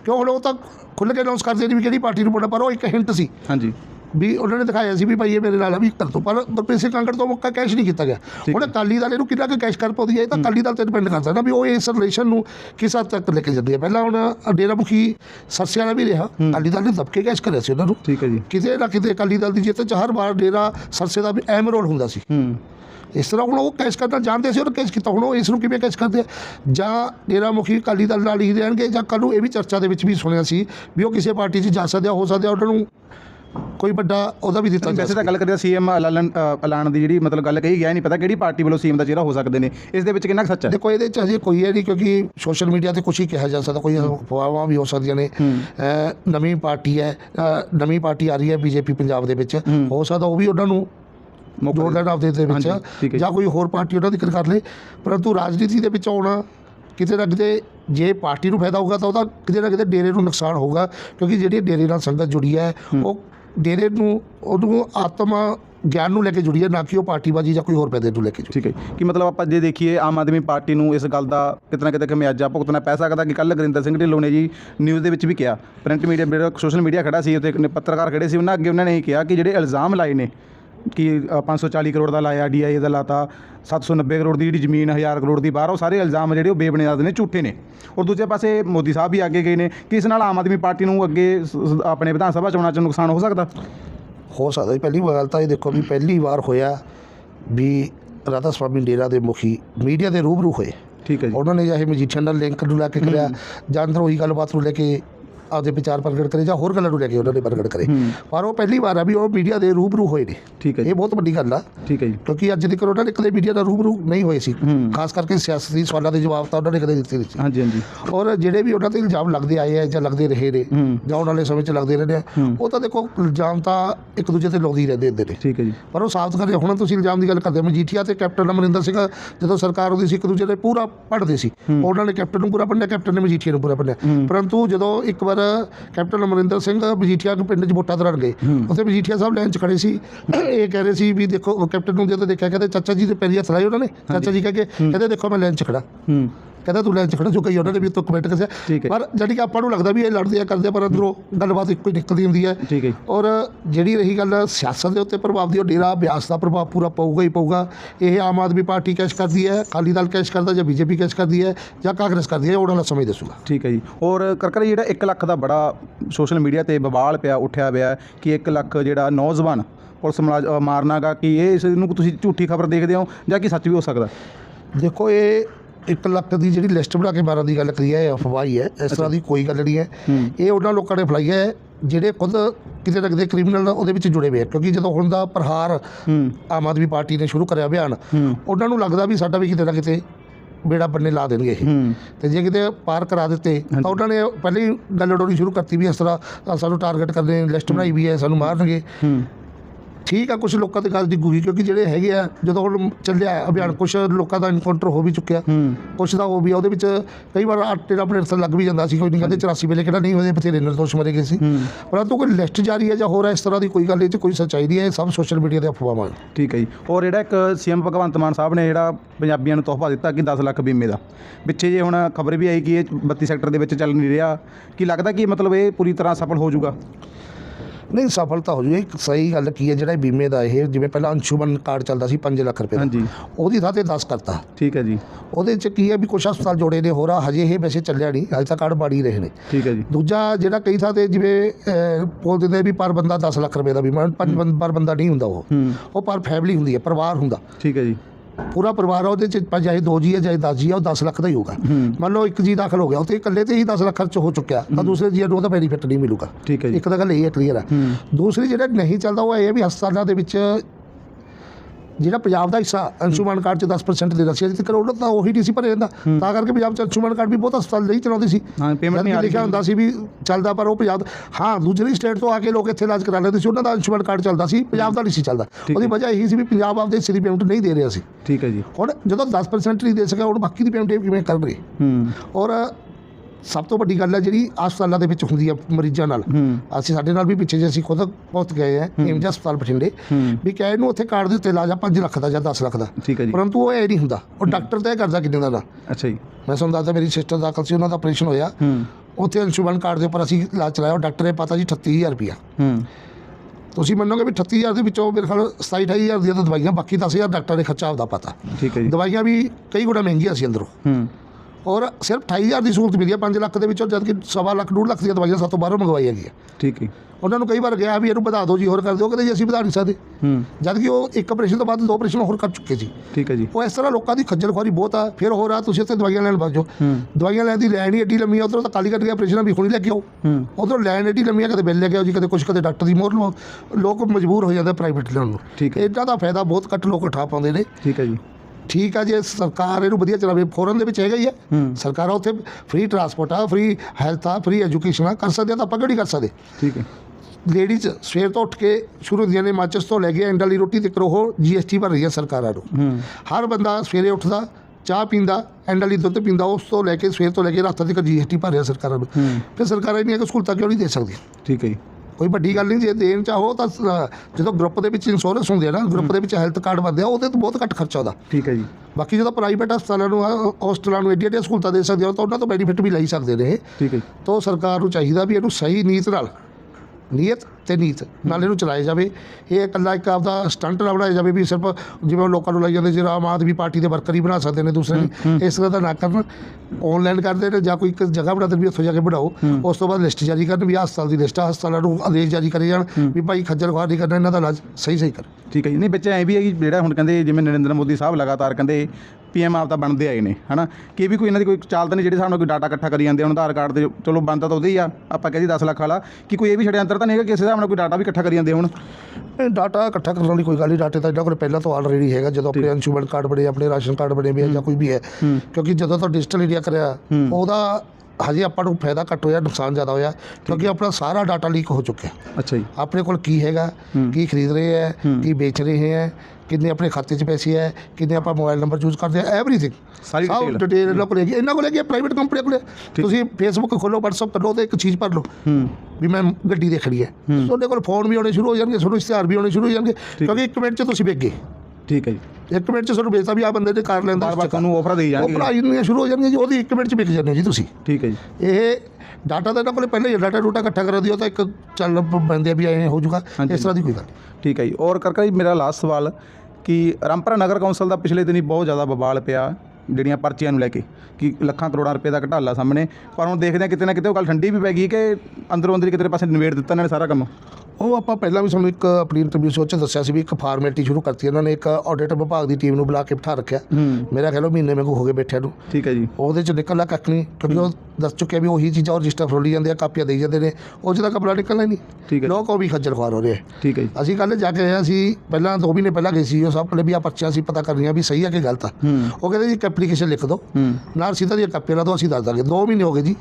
ਕਿਉਂ ਹੁਣ ਉਹ ਤਾਂ ਖੁੱਲ੍ਹ ਕੇ ਅਨਾਉਂਸ ਕਰਦੇ ਨੇ ਵੀ ਕਿਹੜੀ ਪਾਰਟੀ ਨੂੰ ਵੋਟਾਂ ਪਰ ਉਹ ਇੱਕ ਹਿੰਟ ਸੀ। ਹਾਂਜੀ। ਵੀ ਉਹਨਾਂ ਨੇ ਦਿਖਾਇਆ ਸੀ ਵੀ ਭਾਈ ਇਹ ਮੇਰੇ ਨਾਲ ਆ ਵੀ ਕਰ ਦੋ। ਪਰ ਗੁਰਪ੍ਰੀਤ ਸਿੰਘ ਕਾਂਗੜ ਤੋਂ ਮੌਕਾ ਕੈਸ਼ ਨਹੀਂ ਕੀਤਾ ਗਿਆ। ਹੁਣ ਅਕਾਲੀ ਦਲ ਇਹਨੂੰ ਕਿੰਨਾ ਕੁ ਕੈਸ਼ ਕਰ ਪਾਉਂਦੀ ਹੈ ਇਹ ਤਾਂ ਅਕਾਲੀ ਦਲ ਤੇ ਡਿਪੈਂਡ ਕਰਦਾ ਨਾ ਵੀ ਉਹ ਇਸ ਰਿਲੇਸ਼ਨ ਨੂੰ ਕਿਸ ਹੱਦ ਤੱਕ ਲੈ ਕੇ ਜਾਂਦੀ ਹੈ। ਪਹਿਲਾਂ ਹੁਣ ਡੇਰਾ ਮੁਖੀ ਸਰਸੇ ਵਾਲਾ ਵੀ ਰਿਹਾ। ਅਕਾਲੀ ਦਲ ਨੇ ਦਬਕੇ ਕੈਸ਼ ਕਰਿਆ ਸੀ ਉਹਨਾਂ ਨੂੰ। ਠੀਕ ਹੈ ਜੀ। ਕਿਤੇ ਨਾ ਕਿਤੇ ਅਕਾਲੀ ਦਲ ਦੀ ਜਿੱਤ ਚ ਹਰ ਵਾਰ ਡੇਰਾ ਸਰਸੇ ਦਾ ਵੀ ਅਹਿਮ ਰੋਲ ਹੁੰਦਾ ਸੀ। ਹੂੰ। ਇਸ ਤਰ੍ਹਾਂ ਹੁਣ ਉਹ ਕੈਸ਼ ਕਰਨਾ ਜਾਣਦੇ ਸੀ ਉਹਨੇ ਕੈਸ਼ ਕੀਤਾ। ਹੁਣ ਉਹ ਇਸ ਨੂੰ ਕਿਵੇਂ ਕੈਸ਼ ਕਰਦੇ? ਜਾਂ ਡੇਰਾ ਮੁਖੀ ਅਕਾਲੀ ਦਲ ਨਾਲ ਹੀ ਰਹਿਣਗੇ ਜਾਂ ਕੱਲ੍ਹ ਨੂੰ ਇਹ ਵੀ ਚਰਚਾ ਦੇ ਵਿੱਚ ਵੀ ਸੁਣਿਆ ਸੀ ਵੀ ਉਹ ਕਿਸੇ ਪਾਰਟੀ 'ਚ ਜਾ ਸਕਦੇ ਹੋ ਸਕਦੇ ਉਹਨਾਂ ਨੂੰ ਕੋਈ ਵੱਡਾ ਉਹਦਾ ਵੀ ਦਿੱਤਾ ਵੈਸੇ ਤਾਂ ਗੱਲ ਕਰੀਏ ਸੀਐਮ ਐਲਾਨ ਐਲਾਨ ਦੀ ਜਿਹੜੀ ਮਤਲਬ ਗੱਲ ਕਹੀ ਗਿਆ ਨਹੀਂ ਪਤਾ ਕਿਹੜੀ ਪਾਰਟੀ ਵੱਲੋਂ ਸੀਐਮ ਦਾ ਚਿਹਰਾ ਹੋ ਸਕਦੇ ਨੇ। ਇਸ ਦੇ ਵਿੱਚ ਕਿੰਨਾ ਕੁ ਸੱਚ ਹੈ? ਦੇਖੋ ਇਹਦੇ 'ਚ ਹਜੇ ਕੋਈ ਹੈ ਨਹੀਂ ਕਿਉਂਕਿ ਸੋਸ਼ਲ ਮੀਡੀਆ ਤੇ ਕੁਝ ਹੀ ਕਿਹਾ ਜਾ ਸਕਦਾ ਕੋਈ ਅਫਵਾਹਾਂ ਵੀ ਹੋ ਸਕਦੀਆਂ ਨੇ। ਨਵੀਂ ਪਾਰਟੀ ਹੈ ਨਵੀਂ ਪਾਰਟੀ ਆ ਰਹੀ ਹੈ ਬੀਜੇਪੀ ਪੰਜਾਬ ਦੇ ਵਿੱਚ। ਹੋ ਸਕਦਾ ਉਹ ਵੀ ਉਹਨਾਂ ਨੂੰ ਲੈਣ ਆਪਦੇ ਦੇ ਵਿੱਚ। ਜਾਂ ਕੋਈ ਹੋਰ ਪਾਰਟੀ ਉਹਨਾਂ ਦੀ ਕਰ ਲੇ ਪਰੰਤੂ ਰਾਜਨੀਤੀ ਦੇ ਵਿੱਚ ਆਉਣਾ ਕਿਤੇ ਨਾ ਕਿਤੇ ਜੇ ਪਾਰਟੀ ਨੂੰ ਫਾਇਦਾ ਹੋਊਗਾ ਤਾਂ ਉਹਦਾ ਕਿਤੇ ਨਾ ਕਿਤੇ ਡੇਰੇ ਨੂੰ ਨੁਕਸਾਨ ਹੋਊਗਾ ਕਿਉਂਕਿ ਜਿਹੜੀ ਡੇਰੇ ਨਾਲ ਸੰਗਤ ਜੁੜੀ ਹੈ ਉਹ ਡੇਰੇ ਨੂੰ ਉਹਨੂੰ ਆਤਮ ਗਿਆਨ ਨੂੰ ਲੈ ਕੇ ਜੁੜੀ ਹੈ ਨਾ ਕਿ ਉਹ ਪਾਰਟੀਬਾਜ਼ੀ ਜਾਂ ਕੋਈ ਹੋਰ ਪੈਦੇ ਨੂੰ ਲੈ ਕੇ ਠੀਕ ਹੈ। ਕਿ ਮਤਲਬ ਆਪਾਂ ਜੇ ਦੇਖੀਏ ਆਮ ਆਦਮੀ ਪਾਰਟੀ ਨੂੰ ਇਸ ਗੱਲ ਦਾ ਕਿਤਨਾ ਕਿਤੇ ਖਮਿਆਜਾ ਭੁਗਤਣਾ ਪੈ ਸਕਦਾ ਕਿ ਕੱਲ ਗੁਰਿੰਦਰ ਸਿੰਘ ਢਿੱਲੋਂ ਨੇ ਜੀ ਨਿਊਜ਼ ਦੇ ਵਿੱਚ ਵੀ ਕਿਹਾ ਪ੍ਰਿੰਟ ਮੀਡੀਆ ਜਿਹੜਾ ਸੋਸ਼ਲ ਮੀਡੀਆ ਖੜਾ ਸੀ ਉੱਤੇ ਪੱਤਰਕਾਰ ਖੜੇ ਸੀ ਉਹਨਾਂ ਅੱਗੇ ਉਹਨਾਂ ਨੇ ਇਹ ਕਿਹਾ ਕਿ ਜਿਹੜੇ ਇਲਜ਼ਾਮ ਲਾਏ ਨੇ ਕਿ ਅ, 540 ਕਰੋੜ ਦਾ ਲਾਇਆ ਡੀਆਈ ਦਾ ਲਾਤਾ 790 ਕਰੋੜ ਦੀ ਜਿਹੜੀ ਜ਼ਮੀਨ 1000 ਕਰੋੜ ਦੀ ਬਾਹਰ ਉਹ ਸਾਰੇ ਇਲਜ਼ਾਮ ਜਿਹੜੇ ਉਹ ਬੇਬੁਨਿਆਦ ਨੇ ਝੂਠੇ ਨੇ। ਔਰ ਦੂਜੇ ਪਾਸੇ ਮੋਦੀ ਸਾਹਿਬ ਵੀ ਅੱਗੇ ਗਏ ਨੇ ਕਿ ਇਸ ਨਾਲ ਆਮ ਆਦਮੀ ਪਾਰਟੀ ਨੂੰ ਅੱਗੇ ਆਪਣੇ ਵਿਧਾਨ ਸਭਾ ਚੋਣਾਂ 'ਚ ਨੁਕਸਾਨ ਹੋ ਸਕਦਾ? ਹੋ ਸਕਦਾ ਜੀ। ਪਹਿਲੀ ਗੱਲ ਤਾਂ ਇਹ ਦੇਖੋ ਵੀ ਪਹਿਲੀ ਵਾਰ ਹੋਇਆ ਵੀ ਰਾਧਾ ਸਵਾਮੀ ਡੇਰਾ ਦੇ ਮੁਖੀ ਮੀਡੀਆ ਦੇ ਰੂਬਰੂ ਹੋਏ। ਠੀਕ ਹੈ ਜੀ। ਉਹਨਾਂ ਨੇ ਚਾਹੇ ਮਜੀਠੀਆ ਨਾਲ ਲਿੰਕ ਨੂੰ ਲੈ ਕੇ ਕਰਿਆ ਜਾਂ ਅੰਦਰ ਉਹੀ ਗੱਲਬਾਤ ਨੂੰ ਲੈ ਕੇ ਆਪਦੇ ਵਿਚਾਰ ਪ੍ਰਗਟ ਕਰੇ ਜਾਂ ਹੋਰ ਗੱਲਾਂ ਨੂੰ ਲੈ ਕੇ ਉਹਨਾਂ ਨੇ ਪ੍ਰਗਟ ਕਰੇ। ਪਰ ਉਹ ਪਹਿਲੀ ਵਾਰ ਆ ਵੀ ਉਹ ਮੀਡੀਆ ਦੇ ਰੂਬਰੂ ਹੋਏ ਨੇ। ਠੀਕ ਹੈ ਜੀ। ਇਹ ਬਹੁਤ ਵੱਡੀ ਗੱਲ ਆ। ਠੀਕ ਹੈ ਜੀ। ਕਿਉਂਕਿ ਅੱਜ ਤੱਕ ਉਹਨਾਂ ਨੇ ਕਦੇ ਮੀਡੀਆ ਦਾ ਰੂਬਰੂ ਨਹੀਂ ਹੋਏ ਸੀ। ਖਾਸ ਕਰਕੇ ਸਿਆਸਤੀ ਸਵਾਲਾਂ ਦੇ ਜਵਾਬ ਤਾਂ ਉਹਨਾਂ ਨੇ ਕਦੇ ਦਿੱਤੇ ਨਹੀਂ ਸੀ। ਹਾਂਜੀ ਹਾਂਜੀ। ਔਰ ਜਿਹੜੇ ਵੀ ਉਹਨਾਂ ਤੇ ਇਲਜ਼ਾਮ ਲੱਗਦੇ ਆਏ ਆ ਜਾਂ ਲੱਗਦੇ ਰਹੇ ਨੇ ਜਾਂ ਆਉਣ ਵਾਲੇ ਸਮੇਂ 'ਚ ਲੱਗਦੇ ਰਹਿੰਦੇ ਆ। ਉਹ ਤਾਂ ਦੇਖੋ ਇਲਜ਼ਾਮ ਤਾਂ ਇੱਕ ਦੂਜੇ ਤੇ ਲਾਉਂਦੇ ਰਹਿੰਦੇ ਹੁੰਦੇ ਨੇ। ਠੀਕ ਹੈ ਜੀ। ਪਰ ਉਹ ਸਾਬਤ ਕਰਦੇ ਹੁਣ ਤੁਸੀਂ ਇਲਜ਼ਾਮ ਦੀ ਗੱਲ ਕਰਦੇ ਹੋ। ਮਜੀਠੀਆ ਤੇ ਕੈਪਟਨ ਅਮਰਿੰਦਰ ਸਿੰਘ ਜਦੋਂ ਸਰਕਾਰ ਉਹਦੀ ਸੀ ਇੱਕ ਦੂਜੇ ਦੇ ਪੂਰਾ ਪੜਦੇ ਸੀ। ਉਹਨਾਂ ਨੇ ਕੈਪਟਨ ਨੂੰ ਪੂਰਾ ਪੜਿਆ ਕੈਪਟਨ ਨੇ ਮਜੀਠੀਆ ਨੂੰ ਪੂਰਾ ਪੜਿਆ ਹੂੰ। ਪਰੰਤੂ ਜਦੋਂ ਇੱਕ ਵਾਰ ਕੈਪਟਨ ਅਮਰਿੰਦਰ ਸਿੰਘ ਮਜੀਠੀਆ ਦੇ ਪਿੰਡ 'ਚ ਵੋਟਾਂ ਦੌਰਾਨ ਗਏ। ਉੱਥੇ ਮਜੀਠੀਆ ਸਾਹਿਬ ਲਾਈਨ 'ਚ ਖੜੇ ਸੀ। ਇਹ ਕਹਿ ਰਹੇ ਸੀ ਵੀ ਦੇਖੋ ਕੈਪਟਨ ਨੂੰ ਜਦੋਂ ਦੇਖਿਆ ਕਹਿੰਦੇ ਚਾਚਾ ਜੀ ਦੇ ਪੈਰੀ ਹੱਥ ਲਾਏ ਉਹਨਾਂ ਨੇ। ਚਾਚਾ ਜੀ ਕਹਿ ਕੇ ਕਹਿੰਦੇ ਦੇਖੋ ਮੈਂ ਲਾਈਨ 'ਚ ਖੜਾ ਕਹਿੰਦਾ ਤੂੰ ਲਾਈਨ 'ਚ ਖੜਾ ਜੋ ਕਈ ਉਹਨਾਂ ਨੇ ਵੀ ਤੋਂ ਕਮੈਂਟ ਕਰਿਆ। ਪਰ ਜਿਹੜੀ ਕਿ ਆਪਾਂ ਨੂੰ ਲੱਗਦਾ ਵੀ ਇਹ ਲੜਦੇ ਆ ਕਰਦੇ ਆ ਪਰ ਅੰਦਰੋਂ ਗੱਲਬਾਤ ਇੱਕੋ ਹੀ ਨਿਕਲਦੀ ਹੁੰਦੀ ਹੈ। ਠੀਕ ਹੈ ਜੀ। ਔਰ ਜਿਹੜੀ ਰਹੀ ਗੱਲ ਸਿਆਸਤ ਦੇ ਉੱਤੇ ਪ੍ਰਭਾਵ ਦੀ ਉਹ ਡੇਰਾ ਅਭਿਆਸ ਦਾ ਪ੍ਰਭਾਵ ਪੂਰਾ ਪਊਗਾ ਹੀ ਪਊਗਾ। ਇਹ ਆਮ ਆਦਮੀ ਪਾਰਟੀ ਕੈਸ਼ ਕਰਦੀ ਹੈ ਅਕਾਲੀ ਦਲ ਕੈਸ਼ ਕਰਦਾ ਜਾਂ ਬੀਜੇਪੀ ਕੈਸ਼ ਕਰਦੀ ਹੈ ਜਾਂ ਕਾਂਗਰਸ ਕਰਦੀ ਹੈ ਉਹ ਵਾਲਾ ਸਮਝ ਦੱਸੂਗਾ। ਠੀਕ ਹੈ ਜੀ। ਔਰ ਕਰਕਰ ਜਿਹੜਾ 1 ਲੱਖ ਦਾ ਬੜਾ ਸੋਸ਼ਲ ਮੀਡੀਆ ਤੇ ਬਵਾਲ ਪਿਆ ਉੱਠਿਆ ਪਿਆ ਕਿ 1 ਲੱਖ ਜਿਹੜਾ ਨੌਜਵਾਨ ਪੁਲਿਸ ਮੁਲਾਜ਼- ਮਾਰਨਾਗਾ ਕਿ ਇਹ ਇਸ ਨੂੰ ਤੁਸੀਂ ਝੂਠੀ ਖਬਰ ਦੇਖਦੇ ਹੋ ਜਾਂ ਕਿ ਸੱਚ ਵੀ ਹੋ ਸਕਦਾ? ਦੇਖੋ ਇਹ 1 ਲੱਖ ਦੀ ਜਿਹੜੀ ਲਿਸਟ ਬਣਾ ਕੇ ਮਾਰਨ ਦੀ ਗੱਲ ਕਰੀ ਹੈ ਇਹ ਅਫਵਾਹ ਹੀ ਹੈ ਇਸ ਤਰ੍ਹਾਂ ਦੀ ਕੋਈ ਗੱਲ ਨਹੀਂ ਹੈ। ਇਹ ਉਹਨਾਂ ਲੋਕਾਂ ਨੇ ਫਲਾਈ ਹੈ ਜਿਹੜੇ ਖੁਦ ਕਿਤੇ ਨਾ ਕਿਤੇ ਕ੍ਰਿਮੀਨਲ ਉਹਦੇ ਵਿੱਚ ਜੁੜੇ ਹੋਏ ਆ। ਕਿਉਂਕਿ ਜਦੋਂ ਹੁਣ ਦਾ ਪ੍ਰਹਾਰ ਆਮ ਆਦਮੀ ਪਾਰਟੀ ਨੇ ਸ਼ੁਰੂ ਕਰਿਆ ਅਭਿਆਨ ਉਹਨਾਂ ਨੂੰ ਲੱਗਦਾ ਵੀ ਸਾਡਾ ਵੀ ਕਿਤੇ ਨਾ ਕਿਤੇ ਬੇੜਾ ਬੰਨੇ ਲਾ ਦੇਣਗੇ ਇਹ। ਤੇ ਜੇ ਕਿਤੇ ਪਾਰ ਕਰਾ ਦਿੱਤੇ ਤਾਂ ਉਹਨਾਂ ਨੇ ਪਹਿਲੇ ਹੀ ਗੱਲ ਉਡਾਉਣੀ ਸ਼ੁਰੂ ਕਰਤੀ ਵੀ ਇਸ ਤਰ੍ਹਾਂ ਸਾਨੂੰ ਟਾਰਗੇਟ ਕਰਦੇ ਲਿਸਟ ਬਣਾਈ ਵੀ ਹੈ ਸਾਨੂੰ ਮਾਰਨਗੇ। ਠੀਕ ਆ ਕੁਝ ਲੋਕਾਂ ਦੀ ਗੱਲ ਦੀ ਗੂਗੀ ਕਿਉਂਕਿ ਜਿਹੜੇ ਹੈਗੇ ਆ ਜਦੋਂ ਹੁਣ ਚੱਲਿਆ ਅਭਿਆਨ ਕੁਝ ਲੋਕਾਂ ਦਾ ਇਨਕਾਊਂਟਰ ਹੋ ਵੀ ਚੁੱਕਿਆ। ਹੂੰ। ਕੁਛ ਦਾ ਉਹ ਵੀ ਆ, ਉਹਦੇ ਵਿੱਚ ਕਈ ਵਾਰ ਆਟੇ ਦਾ ਆਪਣੇ ਲੱਗ ਵੀ ਜਾਂਦਾ ਸੀ ਕੋਈ ਨਹੀਂ ਕਹਿੰਦੇ 84 ਵੇਲੇ ਕਿਹੜਾ ਨਹੀਂ ਹੋਏ ਬਥੇਰੇ ਨਿਰਦੋਸ਼ ਮਰੇ ਗਏ ਸੀ। ਹੂੰ। ਪਰੰਤੂ ਕੋਈ ਲਿਸਟ ਜਾਰੀ ਹੈ ਜਾਂ ਹੋਰ ਹੈ ਇਸ ਤਰ੍ਹਾਂ ਦੀ ਕੋਈ ਗੱਲ ਇਹ 'ਚ ਕੋਈ ਸੱਚਾਈ ਨਹੀਂ ਹੈ ਇਹ ਸਭ ਸੋਸ਼ਲ ਮੀਡੀਆ ਦੇ ਅਫਵਾਹਾਂ ਹੈ ਠੀਕ ਹੈ ਜੀ। ਔਰ ਜਿਹੜਾ ਇੱਕ ਸੀਐਮ ਭਗਵੰਤ ਮਾਨ ਸਾਹਿਬ ਨੇ ਜਿਹੜਾ ਪੰਜਾਬੀਆਂ ਨੂੰ ਤੋਹਫਾ ਦਿੱਤਾ ਕਿ 10 ਲੱਖ ਬੀਮੇ ਦਾ ਪਿੱਛੇ ਜੇ ਹੁਣ ਖਬਰ ਵੀ ਆਈ ਕਿ ਇਹ 32 ਸੈਕਟਰ ਦੇ ਵਿੱਚ ਚੱਲ ਨਹੀਂ ਰਿਹਾ ਕੀ ਲੱਗਦਾ ਕਿ ਮਤਲਬ ਇਹ ਪੂਰੀ ਤਰ੍ਹਾਂ ਸਫਲ ਹੋ ਜਾਊਗਾ? ਨਹੀਂ ਸਫਲਤਾ ਹੋ ਜੂ। ਇੱਕ ਸਹੀ ਗੱਲ ਕੀ ਹੈ ਜਿਹੜਾ ਬੀਮੇ ਦਾ ਇਹ ਜਿਵੇਂ ਪਹਿਲਾਂ ਅੰਸ਼ੁਮਨ ਕਾਰਡ ਚੱਲਦਾ ਸੀ 5 ਲੱਖ ਰੁਪਏ ਦਾ। ਹਾਂਜੀ। ਉਹਦੀ ਥਾਂ ਤੇ 10 ਕਰਤਾ। ਠੀਕ ਹੈ ਜੀ। ਉਹਦੇ ਚ ਕੀ ਹੈ ਵੀ ਕੁਛ ਹਸਪਤਾਲ ਜੋੜੇ ਨੇ ਹੋਰ ਆ ਹਜੇ ਇਹ ਵੈਸੇ ਚੱਲਿਆ ਨਹੀਂ ਹਜੇ ਤੱਕ ਕਾਰਡ ਬਾੜੀ ਰਹੇ ਨੇ। ਠੀਕ ਹੈ ਜੀ। ਦੂਜਾ ਜਿਹੜਾ ਕਈ ਥਾਂ ਤੇ ਜਿਵੇਂ ਬੋਲ ਦਿੰਦੇ ਵੀ ਪਰ ਬੰਦਾ 10 ਲੱਖ ਰੁਪਏ ਦਾ ਬੀਮਾ ਪੰਜ ਪਰ ਬੰਦਾ ਨਹੀਂ ਹੁੰਦਾ ਉਹ। ਉਹ ਪਰ ਫੈਮਿਲੀ ਹੁੰਦੀ ਹੈ ਪਰਿਵਾਰ ਹੁੰਦਾ। ਠੀਕ ਹੈ ਜੀ। ਪੂਰਾ ਪਰਿਵਾਰ ਆ ਉਹਦੇ ਚ ਚਾਹੇ ਦੋ ਜੀ ਹੈ ਚਾਹੇ 10 ਜੀ ਹੈ ਉਹ 10 ਲੱਖ ਦਾ ਹੀ ਹੋਊਗਾ। ਮੰਨ ਲਓ ਇੱਕ ਜੀ ਦਾਖਲ ਹੋ ਗਿਆ ਉਹ ਤੇ ਇਕੱਲੇ ਤੇ ਹੀ 10 ਲੱਖ ਖਰਚ ਹੋ ਚੁੱਕਿਆ ਤਾਂ ਦੂਸਰੇ ਜੀ ਨੂੰ ਉਹਦਾ ਬੈਨੀਫਿਟ ਨਹੀਂ ਮਿਲੂਗਾ। ਠੀਕ ਹੈ ਜੀ। ਇੱਕ ਤਾਂ ਗੱਲ ਇਹ ਹੈ ਕਲੀਅਰ ਹੂੰ। ਦੂਸਰੀ ਜਿਹੜਾ ਨਹੀਂ ਚੱਲਦਾ ਉਹ ਇਹ ਵੀ ਹਸਪਤਾਲਾਂ ਦੇ ਵਿੱਚ ਜਿਹੜਾ ਪੰਜਾਬ ਦਾ ਹਿੱਸਾ ਅੰਸ਼ੁਮਾਨ ਕਾਰਡ ਚ 10% ਦੇਣਾ ਸੀ ਅਜੇ ਤੱਕ ਉਹਨਾਂ ਦਾ ਉਹੀ ਨਹੀਂ ਸੀ ਭਰਿਆ ਜਾਂਦਾ ਤਾਂ ਕਰਕੇ ਪੰਜਾਬ ਚ ਅੰਸ਼ੁਮਾਨ ਕਾਰਡ ਵੀ ਬਹੁਤ ਹਸਪਤਾਲ ਨਹੀਂ ਚਲਾਉਂਦੇ ਸੀ। ਹਾਂ ਪੇਮੈਂਟ ਨਹੀਂ ਆ ਲਿਖਿਆ ਹੁੰਦਾ ਸੀ ਵੀ ਚੱਲਦਾ ਪਰ ਉਹ ਪੰਜਾਬ ਹਾਂ ਦੂਜੇ ਸਟੇਟ ਤੋਂ ਆ ਕੇ ਲੋਕ ਇੱਥੇ ਇਲਾਜ ਕਰਾ ਲੈਂਦੇ ਸੀ ਉਹਨਾਂ ਦਾ ਅੰਸ਼ੁਮਾਨ ਕਾਰਡ ਚੱਲਦਾ ਸੀ ਪੰਜਾਬ ਦਾ ਨਹੀਂ ਸੀ ਚੱਲਦਾ। ਉਹਦੀ। ਵਜ੍ਹਾ ਇਹੀ ਸੀ ਵੀ ਪੰਜਾਬ ਆਪਦੇ ਸਿਰੀ ਪੇਮੈਂਟ ਨਹੀਂ ਦੇ ਰਿਹਾ ਸੀ। ਠੀਕ ਹੈ ਜੀ। ਹੁਣ ਜਦੋਂ 10% ਨਹੀਂ ਦੇ ਸਕਿਆ ਹੁਣ ਬਾਕੀ ਦੀ ਪੇਮੈਂਟ ਕਿਵੇਂ ਕਰਨਗੇ ਹੂੰ। ਔਰ ਸਭ ਤੋਂ ਵੱਡੀ ਗੱਲ ਹੈ ਜਿਹੜੀ ਹਸਪਤਾਲਾਂ ਦੇ ਵਿੱਚ ਹੁੰਦੀ ਹੈ ਮਰੀਜ਼ਾਂ ਨਾਲ। ਅਸੀਂ ਸਾਡੇ ਨਾਲ ਵੀ ਪਿੱਛੇ ਜੇ ਅਸੀਂ ਖੁਦ ਪਹੁੰਚ ਗਏ ਹਾਂ ਏਮਜ ਹਸਪਤਾਲ ਬਠਿੰਡੇ। ਵੀ ਕਿ ਇਹਨੂੰ ਉੱਥੇ ਕਾਰਡ ਦੇ ਉੱਤੇ ਇਲਾਜ ਆ 5 ਲੱਖ ਦਾ ਜਾਂ 10 ਲੱਖ ਦਾ। ਪਰੰਤੂ ਉਹ ਇਹ ਨਹੀਂ ਹੁੰਦਾ। ਉਹ ਡਾਕਟਰ ਤੈਅ ਕਰਦਾ ਕਿੰਨੇ ਦਾ ਦਾ। ਅੱਛਾ ਜੀ। ਮੈਂ ਤੁਹਾਨੂੰ ਦੱਸਦਾ ਮੇਰੀ ਸਿਸਟਰ ਦਾਖਲ ਸੀ ਉਹਨਾਂ ਦਾ ਆਪਰੇਸ਼ਨ ਹੋਇਆ। ਉੱਥੇ ਅੰਸ਼ੁਮਨ ਕਾਰਡ ਦੇ ਉੱਪਰ ਅਸੀਂ ਇਲਾਜ ਚਲਾਇਆ। ਉਹ ਡਾਕਟਰ ਨੇ ਪਤਾ ਜੀ 38000 ਰੁਪਇਆ। ਹੂੰ। ਤੁਸੀਂ ਮੰਨੋਗੇ ਵੀ 38000 ਦੇ ਵਿੱਚੋਂ ਮੇਰੇ ਖਿਆਲ 27 28000 ਦੀਆਂ ਤਾਂ ਦਵਾਈਆਂ ਬਾਕੀ 10000 ਡਾਕਟਰ ਨੇ ਖਰਚਾ ਆਪਦਾ ਪਤਾ। ਠੀਕ ਹੈ ਜੀ। ਦਵਾਈਆਂ ਵੀ ਕਈ ਗੁਣਾ ਮਹਿੰਗੀਆਂ ਸੀ ਅੰਦਰੋਂ। ਹੂੰ। ਔਰ ਸਿਰਫ 28000 ਦੀ ਸਹੂਲਤ ਮਿਲੀ ਹੈ। 5 ਲੱਖ ਦੇ ਵਿੱਚੋਂ ਜਦ ਕਿ ਸਵਾ ਲੱਖ ਡੂਢ ਲੱਖ ਦੀਆਂ ਦਵਾਈਆਂ ਸਾਤੋਂ ਬਾਹਰੋਂ ਮੰਗਵਾਈਆਂ ਗਈਆਂ। ਠੀਕ ਹੈ। ਉਹਨਾਂ ਨੂੰ ਕਈ ਵਾਰ ਗਿਆ ਵੀ ਇਹਨੂੰ ਵਧਾ ਦਿਓ ਜੀ ਹੋਰ ਕਰ ਦਿਓ। ਕਹਿੰਦੇ ਜੀ ਅਸੀਂ ਵਧਾ ਨਹੀਂ ਸਕਦੇ। ਹੂੰ। ਜਦ ਕਿ ਉਹ ਇੱਕ ਆਪਰੇਸ਼ਨ ਤੋਂ ਬਾਅਦ ਦੋ ਆਪਰੇਸ਼ਨ ਹੋਰ ਕਰ ਚੁੱਕੇ ਸੀ। ਠੀਕ ਹੈ ਜੀ। ਉਹ ਇਸ ਤਰ੍ਹਾਂ ਲੋਕਾਂ ਦੀ ਖੱਜਲ ਖੁਆਰੀ ਬਹੁਤ ਆ। ਫਿਰ ਹੋਰ ਆ ਤੁਸੀਂ ਉੱਥੇ ਦਵਾਈਆਂ ਲੈਣ ਵਗ ਜਾਓ। ਹੂੰ। ਦਵਾਈਆਂ ਲੈਣ ਦੀ ਲਾਈਨ ਹੀ ਐਡੀ ਲੰਮੀ ਆ। ਉਧਰੋਂ ਤਾਂ ਕਾਲੀ ਕੱਟ ਕੇ ਆਪਰੇਸ਼ਨਾਂ ਵੀ ਹੁਣੀ ਲੈ ਕੇ ਆਓ। ਹੂੰ। ਉਧਰੋਂ ਲਾਈਨ ਐਡੀ ਲੰਮੀ ਆ ਕਦੇ ਬਿੱਲ ਲੈ ਕੇ ਆਓ ਜੀ ਕਦੇ ਕੁਛ ਕਦੇ ਡਾਕਟਰ ਦੀ ਮੋਹਰ ਲਓ ਲੋਕ ਮਜਬੂਰ ਹੋ ਜਾਂਦੇ ਪ੍ਰਾਈਵੇਟ ਲੈਣ ਨੂੰ। ਠੀਕ ਹੈ। ਇਹਦਾ ਦਾ ਫਾਇਦਾ ਬਹੁਤ ਘੱਟ ਲੋਕ ਉਠਾ ਪਾਉਂਦੇ ਨੇ। ਠੀਕ ਹੈ ਜੀ। ਠੀਕ ਆ ਜੇ ਸਰਕਾਰ ਇਹਨੂੰ ਵਧੀਆ ਚਲਾਵੇ ਫੋਰਨ ਦੇ ਵਿੱਚ ਹੈਗਾ ਹੀ ਹੈ। ਸਰਕਾਰਾਂ ਉੱਥੇ ਫ੍ਰੀ ਟਰਾਂਸਪੋਰਟ ਆ ਫ੍ਰੀ ਹੈਲਥ ਆ ਫ੍ਰੀ ਐਜੂਕੇਸ਼ਨ ਆ ਕਰ ਸਕਦੇ ਆ ਤਾਂ ਆਪਾਂ ਨਹੀਂ ਕਰ ਸਕਦੇ? ਠੀਕ ਹੈ। ਲੇਡੀਜ਼ ਸਵੇਰ ਤੋਂ ਉੱਠ ਕੇ ਸ਼ੁਰੂ ਹੁੰਦੀਆਂ ਨੇ ਮਾਚਸ ਤੋਂ ਲੈ ਕੇ ਐਂਡ ਵਾਲੀ ਰੋਟੀ ਤੱਕ ਉਹ ਜੀਐਸਟੀ ਭਰ ਰਹੀ ਹੈ ਸਰਕਾਰਾਂ ਨੂੰ। ਹਰ ਬੰਦਾ ਸਵੇਰੇ ਉੱਠਦਾ ਚਾਹ ਪੀਂਦਾ ਐਂਡ ਵਾਲੀ ਦੁੱਧ ਪੀਂਦਾ ਉਸ ਤੋਂ ਲੈ ਕੇ ਸਵੇਰ ਤੋਂ ਲੈ ਕੇ ਰਾਤ ਤੱਕ ਜੀਐਸਟੀ ਭਰ ਰਿਹਾ ਸਰਕਾਰਾਂ ਨੂੰ। ਫਿਰ ਸਰਕਾਰਾਂ ਇੰਨੀਆਂ ਕੁ ਸਹੂਲਤਾਂ ਕਿਉਂ ਨਹੀਂ ਦੇ ਸਕਦੀਆਂ? ਠੀਕ ਹੈ ਜੀ। ਕੋਈ ਵੱਡੀ ਗੱਲ ਨਹੀਂ ਜੇ ਦੇਣ ਚਾਹੋ ਤਾਂ ਸ- ਜਦੋਂ ਗਰੁੱਪ ਦੇ ਵਿੱਚ ਇੰਸ਼ੋਰੈਂਸ ਹੁੰਦੇ ਆ ਨਾ ਗਰੁੱਪ ਦੇ ਵਿੱਚ ਹੈਲਥ ਕਾਰਡ ਬਣਦੇ ਆ ਉਹਦੇ ਤੋਂ ਬਹੁਤ ਘੱਟ ਖਰਚਾ ਉਹਦਾ। ਠੀਕ ਹੈ ਜੀ। ਬਾਕੀ ਜਦੋਂ ਪ੍ਰਾਈਵੇਟ ਹਸਪਤਾਲਾਂ ਨੂੰ ਆ, ਹੋਸਟਲਾਂ ਨੂੰ ਏਡੀਆਂ ਏਡੀਆਂ ਸਹੂਲਤਾਂ ਦੇ ਸਕਦੇ ਹੋ ਤਾਂ ਉਹਨਾਂ ਤੋਂ ਬੈਨੀਫਿਟ ਵੀ ਲਈ ਸਕਦੇ ਨੇ ਇਹ। ਠੀਕ ਹੈ ਜੀ। ਤਾਂ ਸਰਕਾਰ ਨੂੰ ਚਾਹੀਦਾ ਵੀ ਇਹਨੂੰ ਸਹੀ ਨੀਤ ਨਾਲ ਨੀਅਤ ਤੇ ਨੀਤ ਨਾਲ ਇਹਨੂੰ ਚਲਾਇਆ ਜਾਵੇ। ਇਹ ਇਕੱਲਾ ਇੱਕ ਆਪਦਾ ਸਟੰਟ ਨਾ ਬਣਾਇਆ ਜਾਵੇ ਵੀ ਸਿਰਫ ਜਿਵੇਂ ਲੋਕਾਂ ਨੂੰ ਲਈ ਜਾਂਦੇ ਜਿਹੜਾ ਆਮ ਆਦਮੀ ਪਾਰਟੀ ਦੇ ਵਰਕਰ ਹੀ ਬਣਾ ਸਕਦੇ ਨੇ ਦੂਸਰੇ। ਇਸ ਤਰ੍ਹਾਂ ਦਾ ਨਾ ਕਰਨ। ਆਨਲਾਈਨ ਕਰਦੇ ਨੇ ਜਾਂ ਕੋਈ ਇੱਕ ਜਗ੍ਹਾ ਬਣਾ ਦੇਣ ਵੀ ਉੱਥੋਂ ਜਾ ਕੇ ਬਣਾਓ। ਉਸ ਤੋਂ ਬਾਅਦ ਲਿਸਟ ਜਾਰੀ ਕਰਨ ਵੀ ਹਸਪਤਾਲ ਦੀ ਲਿਸਟ ਆ ਹਸਪਤਾਲਾਂ ਨੂੰ ਆਦੇਸ਼ ਜਾਰੀ ਕਰੇ ਜਾਣ ਵੀ ਭਾਈ ਖੱਜਲ ਖੁਆਰ ਨਹੀਂ ਕਰਨਾ ਇਹਨਾਂ ਦਾ ਇਲਾਜ ਸਹੀ ਸਹੀ ਕਰ। ਠੀਕ ਹੈ ਜੀ। ਨਹੀਂ ਵਿੱਚ ਐ ਵੀ ਹੈ ਕਿ ਜਿਹੜਾ ਹੁਣ ਕਹਿੰਦੇ ਜਿਵੇਂ ਨਰਿੰਦਰ ਮੋਦੀ ਸਾਹਿਬ ਲਗਾਤਾਰ ਕਹਿੰਦੇ ਪੀਐਮ ਆਪ ਤਾਂ ਬਣਦੇ ਆਏ ਨੇ ਹਨਾ? ਕਿ ਵੀ ਕੋਈ ਇਹਨਾਂ ਦੀ ਕੋਈ ਚਾਲ ਤਾਂ ਨਹੀਂ ਜਿਹੜੇ ਨਾਲ ਕੋਈ ਡਾਟਾ ਇਕੱਠਾ ਕਰੀ ਜਾਂਦੇ ਹੁਣ ਆਧਾਰ ਕਾਰਡ ਤੇ ਚਲੋ ਬਣਦਾ ਤਾਂ ਉਹਦੇ ਹੀ ਆ ਆਪਾਂ ਕਹਿੰਦੇ 10 ਲੱਖ ਵਾਲਾ ਕਿ ਕੋਈ ਇਹ ਵੀ ਛੜਿਆ ਅੰਤਰ ਤਾਂ ਨਹੀਂ ਹੈਗਾ ਕਿ ਇਸ ਹਿਸਾਬ ਨਾਲ ਕੋਈ ਡਾਟਾ ਵੀ ਇਕੱਠਾ ਕਰੀ ਜਾਂਦੇ ਹੁਣ। ਡਾਟਾ ਇਕੱਠਾ ਕਰਨ ਵਾਲੀ ਕੋਈ ਗੱਲ ਨਹੀਂ ਡਾਟੇ ਤਾਂ ਇਹਨਾਂ ਕੋਲ ਪਹਿਲਾਂ ਤੋਂ ਆਲਰੇਡੀ ਹੈਗਾ ਜਦੋਂ ਆਪਣੇ ਅੰਸ਼ੂਮਨ ਕਾਰਡ ਬਣੇ ਆਪਣੇ ਰਾਸ਼ਨ ਕਾਰਡ ਬਣੇ ਵੀ ਜਾਂ ਕੋਈ ਵੀ ਹੈ ਕਿਉਂਕਿ ਜਦੋਂ ਤੋਂ ਡਿਜੀਟਲ ਇੰਡੀਆ ਕਰਿਆ। ਉਹਦਾ ਹਜੇ ਆਪਾਂ ਨੂੰ ਫਾਇਦਾ ਘੱਟ ਹੋਇਆ ਨੁਕਸਾਨ ਜ਼ਿਆਦਾ ਹੋਇਆ ਕਿਉਂਕਿ ਆਪਣਾ ਸਾਰਾ ਡਾਟਾ ਲੀਕ ਹੋ ਚੁੱਕਿਆ। ਅੱਛਾ ਜੀ। ਆਪਣੇ ਕੋਲ ਕੀ ਹੈਗਾ। ਕੀ ਖਰੀਦ ਰਹੇ ਹੂੰ। ਕੀ ਵੇਚ ਰਹੇ ਹੈ ਕਿੰਨੇ ਆਪਣੇ ਖਾਤੇ 'ਚ ਪੈਸੇ ਹੈ ਕਿੰਨੇ ਆਪਾਂ ਮੋਬਾਈਲ ਨੰਬਰ ਯੂਜ਼ ਕਰਦੇ ਆ ਐਵਰੀਥਿੰਗ ਸਾਰੀ detail। ਡਿਟੇਲ ਇਹਨਾਂ ਕੋਲ ਹੈਗੀ ਇਹਨਾਂ ਕੋਲ ਹੈਗੀ ਪ੍ਰਾਈਵੇਟ ਕੰਪਨੀ ਕੋਲ। ਤੁਸੀਂ ਫੇਸਬੁੱਕ ਖੋਲੋ WhatsApp ਕਰੋ ਤੇ ਇੱਕ ਚੀਜ਼ ਭਰ ਲਓ। ਵੀ ਮੈਂ ਗੱਡੀ ਦੇਖਣੀ ਹੈ। ਹੂੰ। ਤੁਹਾਡੇ ਕੋਲ ਫੋਨ ਵੀ ਆਉਣੇ ਸ਼ੁਰੂ ਹੋ ਜਾਣਗੇ ਤੁਹਾਨੂੰ ਇਸ਼ਤਿਹਾਰ ਵੀ ਆਉਣੇ ਸ਼ੁਰੂ ਹੋ ਜਾਣਗੇ। ਕਿਉਂਕਿ ਇੱਕ ਮਿੰਟ 'ਚ ਤੁਸੀਂ ਵਿਕ ਗਏ। ਠੀਕ ਹੈ ਜੀ। ਇੱਕ ਮਿੰਟ 'ਚ ਤੁਹਾਨੂੰ ਵੇਚਦਾ ਵੀ ਆ ਬੰਦੇ ਨੇ ਕਾਰ ਲੈਂਦਾ ਬਾਰ ਬਾਰ ਤੁਹਾਨੂੰ ਆਫਰ ਦੇਈ ਉਹ ਜਾਣਗੇ। ਭਰਾਈ ਨਹੀਂ ਸ਼ੁਰੂ ਹੋ ਜਾਣਗੇ ਜੀ ਉਹਦੀ ਇੱਕ ਮਿੰਟ 'ਚ ਵਿਕ ਜਾਂਦੇ ਜੀ ਤੁਸੀਂ। ਠੀਕ ਹੈ ਜੀ। ਇਹ ਡਾਟਾ ਤਾਂ ਇਹਨਾਂ ਕੋਲੇ ਪਹਿਲੇ ਹੀ ਡਾਟਾ ਡੂਟਾ ਇਕੱਠਾ ਕਰ ਦਿਓ ਤਾਂ ਇੱਕ ਚੱਲ ਬੰਦੇ ਵੀ ਆਏ ਹੋ ਜਾਊਗਾ ਹਾਂਜੀ। ਇਸ ਤਰ੍ਹਾਂ ਦੀ ਕੋਈ ਗੱਲ ਨਹੀਂ। ਠੀਕ ਹੈ ਜੀ। ਔਰ ਕਰਕਾ ਜੀ ਮੇਰਾ ਲਾਸਟ ਸਵਾਲ ਕਿ ਰਾਮਪੁਰਾ ਨਗਰ ਕੌਂਸਲ ਦਾ ਪਿਛਲੇ ਦਿਨੀ ਬਹੁਤ ਜ਼ਿਆਦਾ ਬਵਾਲ ਪਿਆ ਜਿਹੜੀਆਂ ਪਰਚੀਆਂ ਨੂੰ ਲੈ ਕੇ ਕਿ ਲੱਖਾਂ ਕਰੋੜਾਂ ਰੁਪਏ ਦਾ ਘਟਾਲਾ ਸਾਹਮਣੇ। ਪਰ ਹੁਣ ਦੇਖਦੇ ਹਾਂ ਕਿਤੇ ਨਾ ਕਿਤੇ ਉਹ ਗੱਲ ਠੰਡੀ ਵੀ ਪੈ ਗਈ ਕਿ ਅੰਦਰੋਂ ਅੰਦਰ ਹੀ ਕਿਤੇ ਪਾਸੇ ਨਿਬੇੜ ਦਿੱਤਾ ਇਹਨਾਂ ਨੇ ਸਾਰਾ ਕੰਮ। ਉਹ ਆਪਾਂ ਪਹਿਲਾਂ ਵੀ ਤੁਹਾਨੂੰ ਇੱਕ ਆਪਣੀ ਇੰਟਰਵਿਊ ਸੋਚ ਦੱਸਿਆ ਸੀ ਵੀ ਇੱਕ ਫਾਰਮੈਲਿਟੀ ਸ਼ੁਰੂ ਕਰਤੀ ਇਹਨਾਂ ਨੇ ਇੱਕ ਆਡਿਟ ਵਿਭਾਗ ਦੀ ਟੀਮ ਨੂੰ ਬੁਲਾ ਕੇ ਬਿਠਾ ਰੱਖਿਆ। ਮੇਰਾ ਖਿਆਲ ਉਹ ਮਹੀਨੇ ਮੇਕੋ ਹੋ ਗਏ ਬੈਠਿਆਂ ਨੂੰ। ਠੀਕ ਹੈ ਜੀ। ਉਹਦੇ ਚ ਨਿਕਲਣਾ ਕੱਖ ਨਹੀਂ ਕਿਉਂਕਿ ਉਹ ਦੱਸ ਚੁੱਕਿਆ ਵੀ ਉਹੀ ਚੀਜ਼ਾਂ ਉਹ ਰਜਿਸਟਰ ਫਰੋਲੀ ਜਾਂਦੇ ਆ ਕਾਪੀਆਂ ਦੇਈ ਜਾਂਦੇ ਨੇ ਉਹ ਜਿਹਦਾ ਕਪੜਾ ਨਿਕਲਣਾ ਹੀ ਨਹੀਂ। ਲੋਕ ਉਹ ਵੀ ਖੱਜਲ ਖੁਆਰ ਹੋ ਰਹੇ ਆ। ਠੀਕ ਹੈ ਜੀ। ਅਸੀਂ ਕੱਲ੍ਹ ਜਾ ਕੇ ਆਏ ਅਸੀਂ ਪਹਿਲਾਂ ਦੋ ਮਹੀਨੇ ਪਹਿਲਾਂ ਗਏ ਸੀ ਉਹ ਸਭ ਕੋਲੇ ਵੀ ਆ ਪਰਚੀਆਂ ਸੀ ਪਤਾ ਕਰਨੀਆਂ ਵੀ ਸਹੀ ਆ ਕਿ ਗਲਤ ਆ। ਉਹ ਕਹਿੰਦੇ ਜੀ ਇੱਕ ਐਪਲੀਕੇਸ਼ਨ ਲਿਖ ਦਿਓ ਹੂੰ। ਨਾਲ ਸਿੱਧਾ ਦੀ ਕਾਪੀ ਲਾ ਦਿਓ ਅਸੀਂ ਦੱਸ ਦਾਂਗੇ। ਦੋ ਮਹੀਨੇ ਹੋ ਗਏ ਜੀ।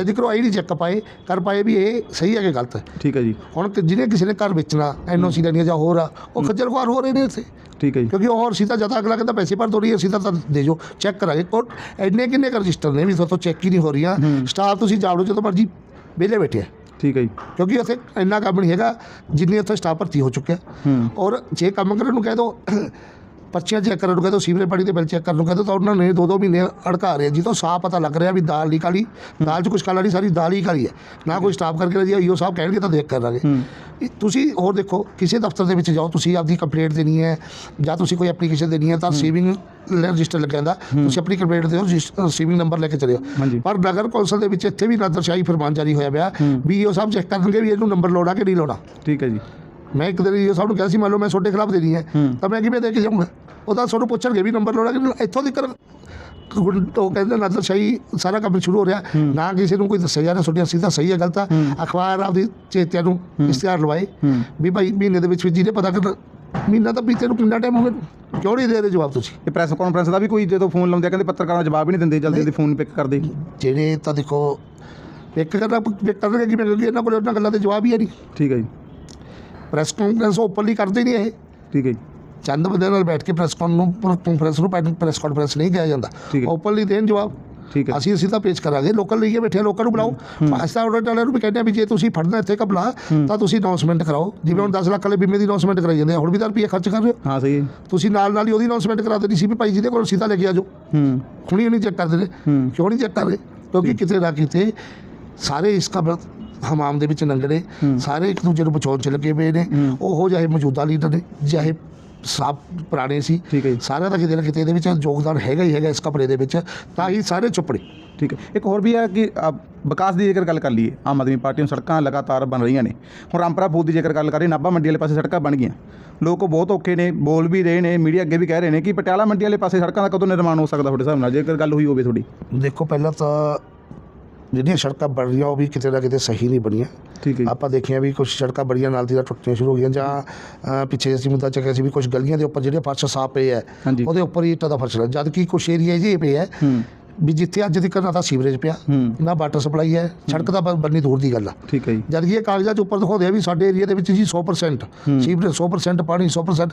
ਅਜੇ ਤੱਕ ਆਈ ਨਹੀਂ ਚੈੱਕ ਪਾਏ ਕਰ ਪਾਏ ਵੀ ਇਹ ਸਹੀ ਹੈ ਕਿ ਗਲਤ ਹੈ ਠੀਕ ਹੈ ਜੀ। ਹੁਣ ਜਿਹਨੇ ਜਿਹਨੇ ਕਿਸੇ ਨੇ ਘਰ ਵੇਚਣਾ ਐਨਓਸੀ ਲੈਣੀ ਜਾਂ ਹੋਰ ਆ ਉਹ ਖੱਜਲ ਖੁਆਰ ਹੋ ਰਹੇ ਨੇ ਇੱਥੇ। ਠੀਕ ਹੈ ਜੀ। ਕਿਉਂਕਿ ਹੋਰ ਸਿੱਧਾ ਜ਼ਿਆਦਾ ਅਗਲਾ ਕਹਿੰਦਾ ਪੈਸੇ ਭਰ ਦੋ ਰਹੀ ਅਸੀਂ ਤਾਂ ਤਾਂ ਦੇ ਜੋ ਚੈੱਕ ਕਰਾਂਗੇ। ਕੋਟ ਇੰਨੇ ਕਿੰਨੇ ਕਰ ਰਜਿਸਟਰ ਨੇ ਵੀ ਤੁਹਾਤੋਂ ਚੈੱਕ ਹੀ ਨਹੀਂ ਹੋ ਰਹੀਆਂ। ਸਟਾਫ ਤੁਸੀਂ ਜਾਣੋ ਜਦੋਂ ਮਰਜ਼ੀ ਵਿਹਲੇ ਬੈਠੇ ਆ। ਠੀਕ ਹੈ ਜੀ। ਕਿਉਂਕਿ ਉੱਥੇ ਇੰਨਾ ਕੰਮ ਨਹੀਂ ਹੈਗਾ ਜਿੰਨੇ ਉੱਥੇ ਸਟਾਫ ਭਰਤੀ ਹੋ ਚੁੱਕਿਆ। ਔਰ ਜੇ ਕੰਮ ਕਰਨ ਨੂੰ ਕਹਿ ਦੋ ਪਰਚੀਆਂ ਚੈੱਕ ਕਰਨ ਨੂੰ ਕਹਿ ਦੋ ਸੀਵਰੇਜ ਪਾਣੀ ਦੇ ਬਿੱਲ ਚੈੱਕ ਕਰਨ ਨੂੰ ਕਹਿ ਦੋ ਤਾਂ ਉਹਨਾਂ ਨੇ ਦੋ ਦੋ ਮਹੀਨੇ ਅੜਕਾ ਰਹੇ ਜਿੱਥੋਂ ਸਾਫ਼ ਪਤਾ ਲੱਗ ਰਿਹਾ ਵੀ ਦਾਲ ਨਹੀਂ ਕਾਲੀ ਦਾਲ 'ਚ ਕੁਝ ਕਾਲਾ ਨਹੀਂ ਸਾਰੀ ਦਾਲ ਹੀ ਕਾਲੀ ਹੈ। ਨਾ ਕੋਈ ਸਟਾਫ ਕਰਕੇ ਰਾਜੀ ਈਓ ਸਾਹਿਬ ਕਹਿਣਗੇ ਤਾਂ ਦੇਖ ਕਰਾਂਗੇ। ਤੁਸੀਂ ਹੋਰ ਦੇਖੋ ਕਿਸੇ ਦਫ਼ਤਰ ਦੇ ਵਿੱਚ ਜਾਓ ਤੁਸੀਂ ਆਪਦੀ ਕੰਪਲੇਂਟ ਦੇਣੀ ਹੈ ਜਾਂ ਤੁਸੀਂ ਕੋਈ ਐਪਲੀਕੇਸ਼ਨ ਦੇਣੀ ਹੈ ਤਾਂ ਸੇਵਿੰਗ ਰਜਿਸਟਰ ਲੱਗਿਆ ਹੁੰਦਾ। ਤੁਸੀਂ ਆਪਣੀ ਕੰਪਲੇਂਟ ਦਿਓ ਰਸੀਵਿੰਗ ਨੰਬਰ ਲੈ ਕੇ ਚਲਿਓ। ਪਰ ਨਗਰ ਕੌਂਸਲ ਦੇ ਵਿੱਚ ਇੱਥੇ ਵੀ ਨਾਦਰਸ਼ਾਹੀ ਫਰਮਾਨ ਜਾਰੀ ਹੋਇਆ ਪਿਆ ਵੀ ਈਓ ਸਾਹਿਬ ਚੈੱਕ ਕਰਨਗੇ ਵੀ ਇਹਨੂੰ ਨੰਬਰ ਲੋੜਾ ਕਿ ਨਹੀਂ ਲੋੜਾ ਠੀਕ ਹੈ ਜੀ। ਮੈਂ ਇੱਕ ਦਿਨ ਇਹ ਸਭ ਨੂੰ ਕਿਹਾ ਸੀ ਮੰਨ ਲਓ ਮੈਂ ਤੁਹਾਡੇ ਖਿਲਾਫ ਦੇਣੀ ਹੈ। ਤਾਂ ਮੈਂ ਕਿਵੇਂ ਦੇ ਕੇ ਜਾਊਂਗਾ? ਉਹ ਤਾਂ ਤੁਹਾਨੂੰ ਪੁੱਛਣਗੇ ਵੀ ਨੰਬਰ ਲੋੜਾ ਕਿ? ਇੱਥੋਂ ਦੀ ਕਰ ਉਹ ਕਹਿੰਦੇ ਨਜ਼ਰਸ਼ਾਹੀ ਸਾਰਾ ਕੰਮ ਸ਼ੁਰੂ ਹੋ ਰਿਹਾ। ਨਾ ਕਿਸੇ ਨੂੰ ਕੋਈ ਦੱਸਿਆ ਜਾ ਰਿਹਾ ਤੁਹਾਡੀ ਸਿੱਧਾ ਸਹੀ ਹੈ ਗਲਤ। ਆ ਅਖਬਾਰ ਆਪਦੀ ਚੇਤਿਆਂ ਨੂੰ ਇਸ਼ਤਿਹਾਰ ਲਵਾਏ। ਵੀ ਭਾਈ ਮਹੀਨੇ ਦੇ ਵਿੱਚ ਵਿੱਚ ਜਿਹਨੇ ਪਤਾ ਕਰ ਮਹੀਨਾ ਤਾਂ ਬੀਤੇ ਨੂੰ ਕਿੰਨਾ ਟਾਈਮ ਹੋ ਗਿਆ? ਕਿਉਂ ਨਹੀਂ ਦੇ ਰਹੇ ਜਵਾਬ ਤੁਸੀਂ? ਇਹ ਪ੍ਰੈਸ ਕਾਨਫਰੰਸ ਦਾ ਵੀ ਕੋਈ ਜਦੋਂ ਫੋਨ ਲਾਉਂਦੇ ਆ ਕਹਿੰਦੇ ਪੱਤਰਕਾਰਾਂ ਨੂੰ ਜਵਾਬ ਹੀ ਨਹੀਂ ਦਿੰਦੇ ਜਲਦੀ ਜਲਦੀ ਫੋਨ ਪਿਕ ਕਰਦੇ। ਜਿਹੜੇ ਤਾਂ ਦੇਖੋ ਇੱਕ ਕਰਨਾ ਪਿਕ ਕਰਨਗੇ ਕਿਵੇਂ? ਕਿਉਂਕਿ ਇਹਨਾਂ ਕੋਲ ਉਹਨਾਂ ਗੱਲਾਂ ਦੇ ਜਵਾਬ ਹੀ ਹੈ ਨਹੀਂ। ਠੀਕ ਹੈ ਜੀ। ਪ੍ਰੈਸ ਕਾਨਫਰੰਸ ਓਪਨਲੀ ਕਰਦੇ ਨਹੀਂ ਇਹ। ਠੀਕ ਹੈ ਜੀ। ਚੰਦ ਬੰਦੇ ਨਾਲ ਬੈਠ ਕੇ ਪ੍ਰੈਸ ਕਾਨਫਰੰਸ ਨੂੰ ਪ੍ਰੈਸ ਕਾਨਫਰੰਸ ਨਹੀਂ ਕਿਹਾ ਜਾਂਦਾ। ਓਪਨਲੀ ਦੇਣ ਜਵਾਬ। ਠੀਕ ਹੈ। ਅਸੀਂ ਤਾਂ ਪੇਸ਼ ਕਰਾਂਗੇ। ਲੋਕਲ ਲਈਏ ਬੈਠੇ ਲੋਕਾਂ ਨੂੰ ਬੁਲਾਓ। ਫਾਸਟਾ ਆਰਡਰ ਵਾਲਿਆਂ ਨੂੰ ਵੀ ਕਹਿੰਦੇ ਆ ਵੀ ਜੇ ਤੁਸੀਂ ਫੜਨਾ ਇੱਥੇ ਕਬਲਾ ਤਾਂ ਤੁਸੀਂ ਅਨਾਉਂਸਮੈਂਟ ਕਰਾਓ। ਜਿਵੇਂ ਹੁਣ 10 ਲੱਖ ਵਾਲੇ ਬੀਮੇ ਦੀ ਅਨਾਉਂਸਮੈਂਟ ਕਰਾਈ ਜਾਂਦੇ ਆ ਹੁਣ ਵੀ ਤਾਂ ਰੁਪਈਆ ਖਰਚ ਕਰ ਰਹੇ ਹੋ। ਹਾਂ ਸਹੀ ਹੈ ਤੁਸੀਂ ਨਾਲ ਨਾਲ ਹੀ ਉਹਦੀ ਅਨਾਉਂਸਮੈਂਟ ਕਰਾ ਦੇਣੀ ਸੀ ਵੀ ਭਾਈ ਜਿਹਦੇ ਕੋਲ ਸਿੱਧਾ ਲੈ ਕੇ ਆ ਜਾਓ। ਹੂੰ। ਹੁਣੀ ਨਹੀਂ ਚੈੱਕ ਕਰਦੇ ਨੇ। ਕਿਉਂ ਨਹੀਂ ਚੈੱਕ ਕਰਦੇ ਕਿਉਂਕਿ ਕਿਤੇ ਨਾ ਕਿਤੇ ਸਾਰੇ ਇਸ ਕਬਰ ਹਮਾਮ ਦੇ ਵਿੱਚ ਨੰਗੜੇ ਸਾਰੇ ਇੱਕ ਦੂਜੇ ਨੂੰ ਬਚਾਉਣ ਚ ਲੱਗੇ ਪਏ ਨੇ। ਉਹ ਚਾਹੇ ਮੌਜੂਦਾ ਲੀਡਰ ਨੇ ਚਾਹੇ ਸਾਬ ਪੁਰਾਣੇ ਸੀ। ਠੀਕ ਹੈ ਜੀ। ਸਾਰਿਆਂ ਦਾ ਕਿਤੇ ਨਾ ਕਿਤੇ ਇਹਦੇ ਵਿੱਚ ਯੋਗਦਾਨ ਹੈਗਾ ਹੀ ਹੈਗਾ ਇਸ ਕਪੜੇ ਦੇ ਵਿੱਚ ਤਾਂ ਹੀ ਸਾਰੇ ਚੁੱਪ ਨੇ। ਠੀਕ ਹੈ। ਇੱਕ ਹੋਰ ਵੀ ਹੈ ਕਿ ਵਿਕਾਸ ਦੀ ਜੇਕਰ ਗੱਲ ਕਰ ਲਈਏ ਆਮ ਆਦਮੀ ਪਾਰਟੀ ਨੂੰ ਸੜਕਾਂ ਲਗਾਤਾਰ ਬਣ ਰਹੀਆਂ ਨੇ। ਹੁਣ ਰਾਮਪੁਰਾ ਫੂਦ ਦੀ ਜੇਕਰ ਗੱਲ ਕਰੀਏ ਨਾਭਾ ਮੰਡੀ ਵਾਲੇ ਪਾਸੇ ਸੜਕਾਂ ਬਣ ਗਈਆਂ। ਲੋਕ ਬਹੁਤ ਔਖੇ ਨੇ ਬੋਲ ਵੀ ਰਹੇ ਨੇ ਮੀਡੀਆ ਅੱਗੇ ਵੀ ਕਹਿ ਰਹੇ ਨੇ ਕਿ ਪਟਿਆਲਾ ਮੰਡੀ ਵਾਲੇ ਪਾਸੇ ਸੜਕਾਂ ਦਾ ਕਦੋਂ ਨਿਰਮਾਣ ਹੋ ਸਕਦਾ ਤੁਹਾਡੇ ਹਿਸਾਬ ਨਾਲ? ਜੇਕਰ ਗੱਲ ਹੋਈ ਹੋਵੇ ਤੁਹਾਡੀ। ਦੇਖੋ ਪਹਿਲਾਂ ਤਾਂ ਜਿਹੜੀਆਂ ਸੜਕਾਂ ਬਣ ਰਹੀਆਂ ਉਹ ਵੀ ਕਿਤੇ ਨਾ ਕਿਤੇ ਸਹੀ ਨਹੀਂ ਬਣੀਆਂ। ਠੀਕ ਹੈ। ਆਪਾਂ ਦੇਖਿਆ ਵੀ ਕੁਝ ਸੜਕਾਂ ਬੜੀਆਂ ਨਾਲ ਦੀ ਨਾਲ ਟੁੱਟਣੀਆਂ ਸ਼ੁਰੂ ਹੋ ਗਈਆਂ ਜਾਂ ਪਿੱਛੇ ਅਸੀਂ ਮੁੱਦਾ ਚੱਕਿਆ ਸੀ ਵੀ ਕੁਝ ਗਲੀਆਂ ਦੇ ਉੱਪਰ ਜਿਹੜੇ ਫਰਸ਼ ਸਾਫ਼ ਪਏ ਹੈ। ਉਹਦੇ ਉੱਪਰ ਹੀ ਇੱਟਾਂ ਦਾ ਫਰਸ਼ ਲੱਗਾ ਜਦ ਕਿ ਕੁਝ ਏਰੀਆ ਜੇ ਪਏ ਹੈ। ਵੀ ਜਿੱਥੇ ਅੱਜ ਤੱਕ ਨਾ ਤਾਂ ਸੀਵਰੇਜ ਪਿਆ ਨਾ ਵਾਟਰ ਸਪਲਾਈ ਹੈ ਸੜਕ ਤਾਂ ਬ- ਬੰਨੀ ਦੂਰ ਦੀ ਗੱਲ ਆ। ਠੀਕ ਹੈ ਜੀ। ਜਦ ਕਿ ਇਹ ਕਾਗਜ਼ਾਂ 'ਚ ਉੱਪਰ ਦਿਖਾਉਂਦੇ ਆ ਵੀ ਸਾਡੇ ਏਰੀਆ ਦੇ ਵਿੱਚ ਜੀ 100% ਸੀਵਰੇਜ 100% ਪਾਣੀ 100%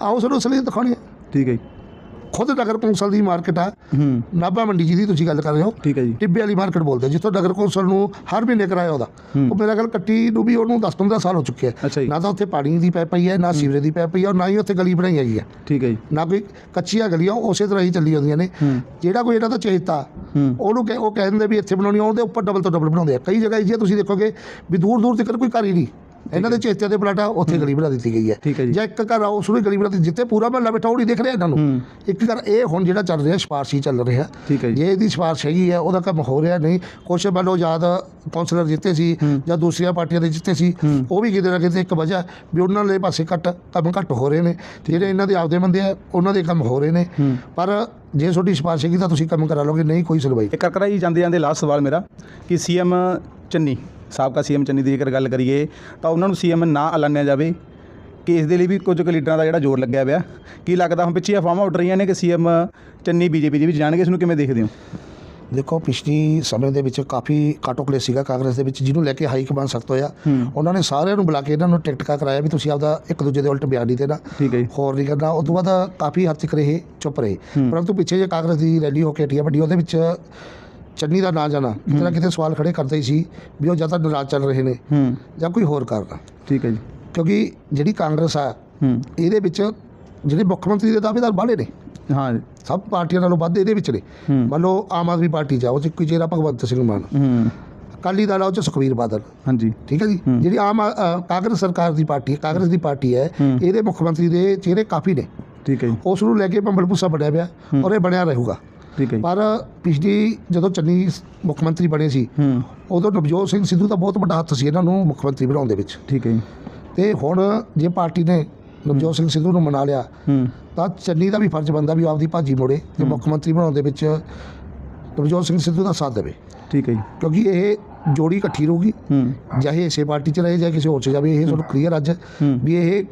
ਆਓ ਸਾਨੂੰ ਅਸਲੀ ਦਿਖਾਉਣੀ ਹੈ। ਠੀਕ ਹੈ ਜੀ। ਖੁਦ ਨਗਰ ਕੌਂਸਲ ਦੀ ਮਾਰਕੀਟ ਆ। ਨਾਭਾ ਮੰਡੀ ਜਿਹਦੀ ਤੁਸੀਂ ਗੱਲ ਕਰ ਰਹੇ ਹੋ। ਠੀਕ ਹੈ ਜੀ। ਟਿੱਬੇ ਵਾਲੀ ਮਾਰਕੀਟ ਬੋਲਦੇ ਆ, ਜਿੱਥੋਂ ਨਗਰ ਕੌਂਸਲ ਨੂੰ ਹਰ ਮਹੀਨੇ ਕਿਰਾਇਆ ਉਹਦਾ। ਉਹ ਮੇਰਾ ਗੱਲ ਕੱਟੀ ਨੂੰ ਵੀ ਉਹਨੂੰ 10-15 ਸਾਲ ਹੋ ਚੁੱਕੇ ਆ। ਜੀ। ਨਾ ਤਾਂ ਉੱਥੇ ਪਾਣੀ ਦੀ ਪਾਈਪ ਪਈ ਹੈ ਨਾ ਸੀਵਰੇਜ ਦੀ ਪਾਈਪ ਪਈ ਹੈ ਔਰ ਨਾ ਹੀ ਉੱਥੇ ਗਲੀ ਬਣਾਈ ਹੈਗੀ ਹੈ ਠੀਕ ਹੈ ਜੀ। ਨਾ ਕੋਈ ਕੱਚੀਆਂ ਗਲੀਆਂ ਉਸੇ ਤਰ੍ਹਾਂ ਹੀ ਚੱਲੀ ਜਾਂਦੀਆਂ ਨੇ। ਜਿਹੜਾ ਕੋਈ ਇਹਨਾਂ ਦਾ ਚੇਤਾ ਉਹਨੂੰ ਉਹ ਕਹਿ ਦਿੰਦੇ ਵੀ ਇੱਥੇ ਬਣਾਉਣੀ ਆ, ਉਹਦੇ ਉੱਪਰ ਡਬਲ ਤੋਂ ਡਬਲ ਬਣਾਉਂਦੇ ਆ। ਕਈ ਜਗ੍ਹਾ ਜੇ ਤੁਸੀਂ ਦੇਖੋਗੇ ਵੀ ਦੂਰ ਦੂਰ ਤੱਕ ਕੋਈ ਘਰ ਹੀ ਨਹੀਂ। ਇਹਨਾਂ ਦੇ ਚੇਤੇ ਦੇ ਪਲਾਟਾ ਉੱਥੇ ਗਲੀ ਬਣਾ ਦਿੱਤੀ ਗਈ ਹੈ। ਜੀ। ਇੱਕ ਘਰ ਆ ਉਸ ਨੂੰ ਗਲੀ ਬਣਾ ਦਿੱਤੀ। ਜਿੱਥੇ ਪੂਰਾ ਮਹੱਲਾ ਬੈਠਾ ਉਹ ਨਹੀਂ ਦਿਖ ਰਿਹਾ ਇਹਨਾਂ ਨੂੰ। ਇੱਕ ਘਰ ਇਹ ਹੁਣ ਜਿਹੜਾ ਚੱਲ ਰਿਹਾ ਸਿਫਾਰਸ਼ੀ ਚੱਲ ਰਿਹਾ। ਜੀ। ਇਹਦੀ ਸਿਫਾਰਸ਼ ਹੈਗੀ ਹੈ ਉਹਦਾ ਕੰਮ ਹੋ ਰਿਹਾ ਨਹੀਂ। ਕੁਛ ਲਓ ਯਾਦ ਕੌਂਸਲਰ ਜਿੱਤੇ ਸੀ ਜਾਂ ਦੂਸਰੀਆਂ ਪਾਰਟੀਆਂ ਦੇ ਜਿੱਤੇ ਸੀ ਉਹ ਵੀ ਕਿਤੇ ਨਾ ਕਿਤੇ ਇੱਕ ਵਜ੍ਹਾ ਵੀ ਉਹਨਾਂ ਦੇ ਪਾਸੇ ਘੱਟ ਕੰਮ ਘੱਟ ਹੋ ਰਹੇ ਨੇ। ਜਿਹੜੇ ਇਹਨਾਂ ਦੇ ਆਪਦੇ ਬੰਦੇ ਆ ਉਹਨਾਂ ਦੇ ਕੰਮ ਹੋ ਰਹੇ ਨੇ। ਪਰ ਜੇ ਤੁਹਾਡੀ ਸਿਫਾਰਸ਼ ਹੈਗੀ ਤਾਂ ਤੁਸੀਂ ਕੰਮ ਕਰਾ ਲਓਗੇ ਨਹੀਂ ਕੋਈ ਸੁਣਵਾਈ। ਇਹ ਕਰਕਰਾ ਜੀ ਜਾਂਦੇ ਜਾਂਦੇ ਲਾਸਟ ਸਵਾਲ ਮੇਰਾ ਕਿ ਸੀਐਮ ਚੰਨੀ ਸਾਬਕਾ ਸੀਐਮ ਚੰਨੀ ਦੀ ਜੇਕਰ ਗੱਲ ਕਰੀਏ ਤਾਂ ਉਹਨਾਂ ਨੂੰ ਸੀਐਮ ਨਾ ਐਲਾਨਿਆ ਜਾਵੇ ਕਿ ਇਸ ਦੇ ਲਈ ਵੀ ਕੁਝ ਕੁ ਲੀਡਰਾਂ ਦਾ ਜਿਹੜਾ ਜ਼ੋਰ ਲੱਗਿਆ ਪਿਆ। ਕੀ ਲੱਗਦਾ ਹੁਣ ਪਿੱਛੇ ਅਫਵਾਹਾਂ ਉੱਡ ਰਹੀਆਂ ਨੇ ਕਿ ਸੀਐਮ ਚੰਨੀ ਬੀਜੇਪੀ ਦੇ ਵਿੱਚ ਜਾਣਗੇ? ਇਸ ਨੂੰ ਕਿਵੇਂ ਦੇਖਦੇ ਹੋ? ਦੇਖੋ ਪਿਛਲੀ ਸਮੇਂ ਦੇ ਵਿੱਚ ਕਾਫੀ ਕਾਟੋਕਲੇ ਸੀਗਾ ਕਾਂਗਰਸ ਦੇ ਵਿੱਚ ਜਿਹਨੂੰ ਲੈ ਕੇ ਹਾਈ ਕਮਾਨ ਸਖਤ ਹੋਇਆ। ਉਹਨਾਂ ਨੇ ਸਾਰਿਆਂ ਨੂੰ ਬੁਲਾ ਕੇ ਇਹਨਾਂ ਨੂੰ ਟਿਕਟ ਕਾ ਕਰਾਇਆ ਵੀ ਤੁਸੀਂ ਆਪਦਾ ਇੱਕ ਦੂਜੇ ਦੇ ਉਲਟ ਬਿਆਨ ਨਹੀਂ ਦੇਣਾ ਹੋਰ ਨਹੀਂ ਕਰਨਾ। ਉਸ ਤੋਂ ਬਾਅਦ ਕਾਫੀ ਹੱਦ ਤੱਕ ਰਹੇ ਚੁੱਪ ਰਹੇ। ਪਰੰਤੂ ਪਿੱਛੇ ਜੇ ਕਾਂਗਰਸ ਦੀ ਰੈਲੀ ਹੋ ਕੇ ਹਟੀ ਵੱਡੀ ਉਹਦੇ ਵਿੱਚ ਚੰਨੀ ਦਾ ਨਾਂ ਜਾਣਾ। ਕਿਤੇ ਨਾ ਕਿਤੇ ਸਵਾਲ ਖੜੇ ਕਰਦੇ ਹੀ ਸੀ ਵੀ ਉਹ ਜਾਂ ਤਾਂ ਨਾਰਾਜ਼ ਚੱਲ ਰਹੇ ਨੇ ਜਾਂ ਕੋਈ ਹੋਰ ਕਾਰਨ। ਠੀਕ ਹੈ ਜੀ। ਕਿਉਂਕਿ ਜਿਹੜੀ ਕਾਂਗਰਸ ਆ ਇਹਦੇ ਵਿੱਚ ਜਿਹੜੇ ਮੁੱਖ ਮੰਤਰੀ ਦੇ ਦਾਅਵੇਦਾਰ ਬਾਹਲੇ ਨੇ ਹਾਂ। ਸਭ ਪਾਰਟੀਆਂ ਨਾਲੋਂ ਵੱਧ ਇਹਦੇ ਵਿੱਚ ਨੇ। ਮੰਨ ਲਓ ਆਮ ਆਦਮੀ ਪਾਰਟੀ ਆ ਉਹ ਚ ਕੋਈ ਚਿਹਰਾ ਭਗਵੰਤ ਸਿੰਘ ਮਾਨ। ਅਕਾਲੀ ਦਲ ਉਹ ਚ ਸੁਖਬੀਰ ਬਾਦਲ। ਹਾਂਜੀ। ਠੀਕ ਹੈ ਜੀ? ਜਿਹੜੀ ਆਮ ਕਾਂਗਰਸ ਸਰਕਾਰ ਦੀ ਪਾਰਟੀ ਹੈ ਕਾਂਗਰਸ ਦੀ ਪਾਰਟੀ ਹੈ ਇਹਦੇ ਮੁੱਖ ਮੰਤਰੀ ਦੇ ਚਿਹਰੇ ਕਾਫੀ ਨੇ। ਠੀਕ ਹੈ ਜੀ। ਉਸ ਨੂੰ ਲੈ ਕੇ ਭੰਬਲ ਭੁੱਸਾ ਬਣਿਆ ਪਿਆ ਔਰ ਇਹ ਬਣਿਆ ਰਹੂਗਾ। ਠੀਕ ਹੈ ਪਰ ਪਿਛਲੀ ਜਦੋਂ ਚੰਨੀ ਮੁੱਖ ਮੰਤਰੀ ਬਣੇ ਸੀ ਹੂੰ। ਉਦੋਂ ਨਵਜੋਤ ਸਿੰਘ ਸਿੱਧੂ ਦਾ ਬਹੁਤ ਵੱਡਾ ਹੱਥ ਸੀ ਇਹਨਾਂ ਨੂੰ ਮੁੱਖ ਮੰਤਰੀ ਬਣਾਉਣ ਦੇ ਵਿੱਚ। ਠੀਕ ਹੈ ਜੀ। ਤੇ ਹੁਣ ਜੇ ਪਾਰਟੀ ਨੇ ਨਵਜੋਤ ਸਿੰਘ ਸਿੱਧੂ ਨੂੰ ਮਨਾ ਲਿਆ ਹੂੰ। ਤਾਂ ਚੰਨੀ ਦਾ ਵੀ ਫਰਜ਼ ਬਣਦਾ ਵੀ ਆਪਦੀ ਭਾਜੀ ਮੋੜੇ ਤੇ ਮੁੱਖ ਮੰਤਰੀ ਬਣਾਉਣ ਦੇ ਵਿੱਚ ਨਵਜੋਤ ਸਿੰਘ ਸਿੱਧੂ ਦਾ ਸਾਥ ਦੇਵੇ। ਠੀਕ ਹੈ ਜੀ। ਕਿਉਂਕਿ ਇਹ ਜੋੜੀ ਇਕੱਠੀ ਰਹੂਗੀ ਹੂੰ। ਚਾਹੇ ਇਸੇ ਪਾਰਟੀ 'ਚ ਰਹੇ ਜਾਂ ਕਿਸੇ ਹੋਰ 'ਚ ਜਾਵੇ ਇਹ ਤੁਹਾਨੂੰ ਕਲੀਅਰ ਅੱਜ ਵੀ ਇਹ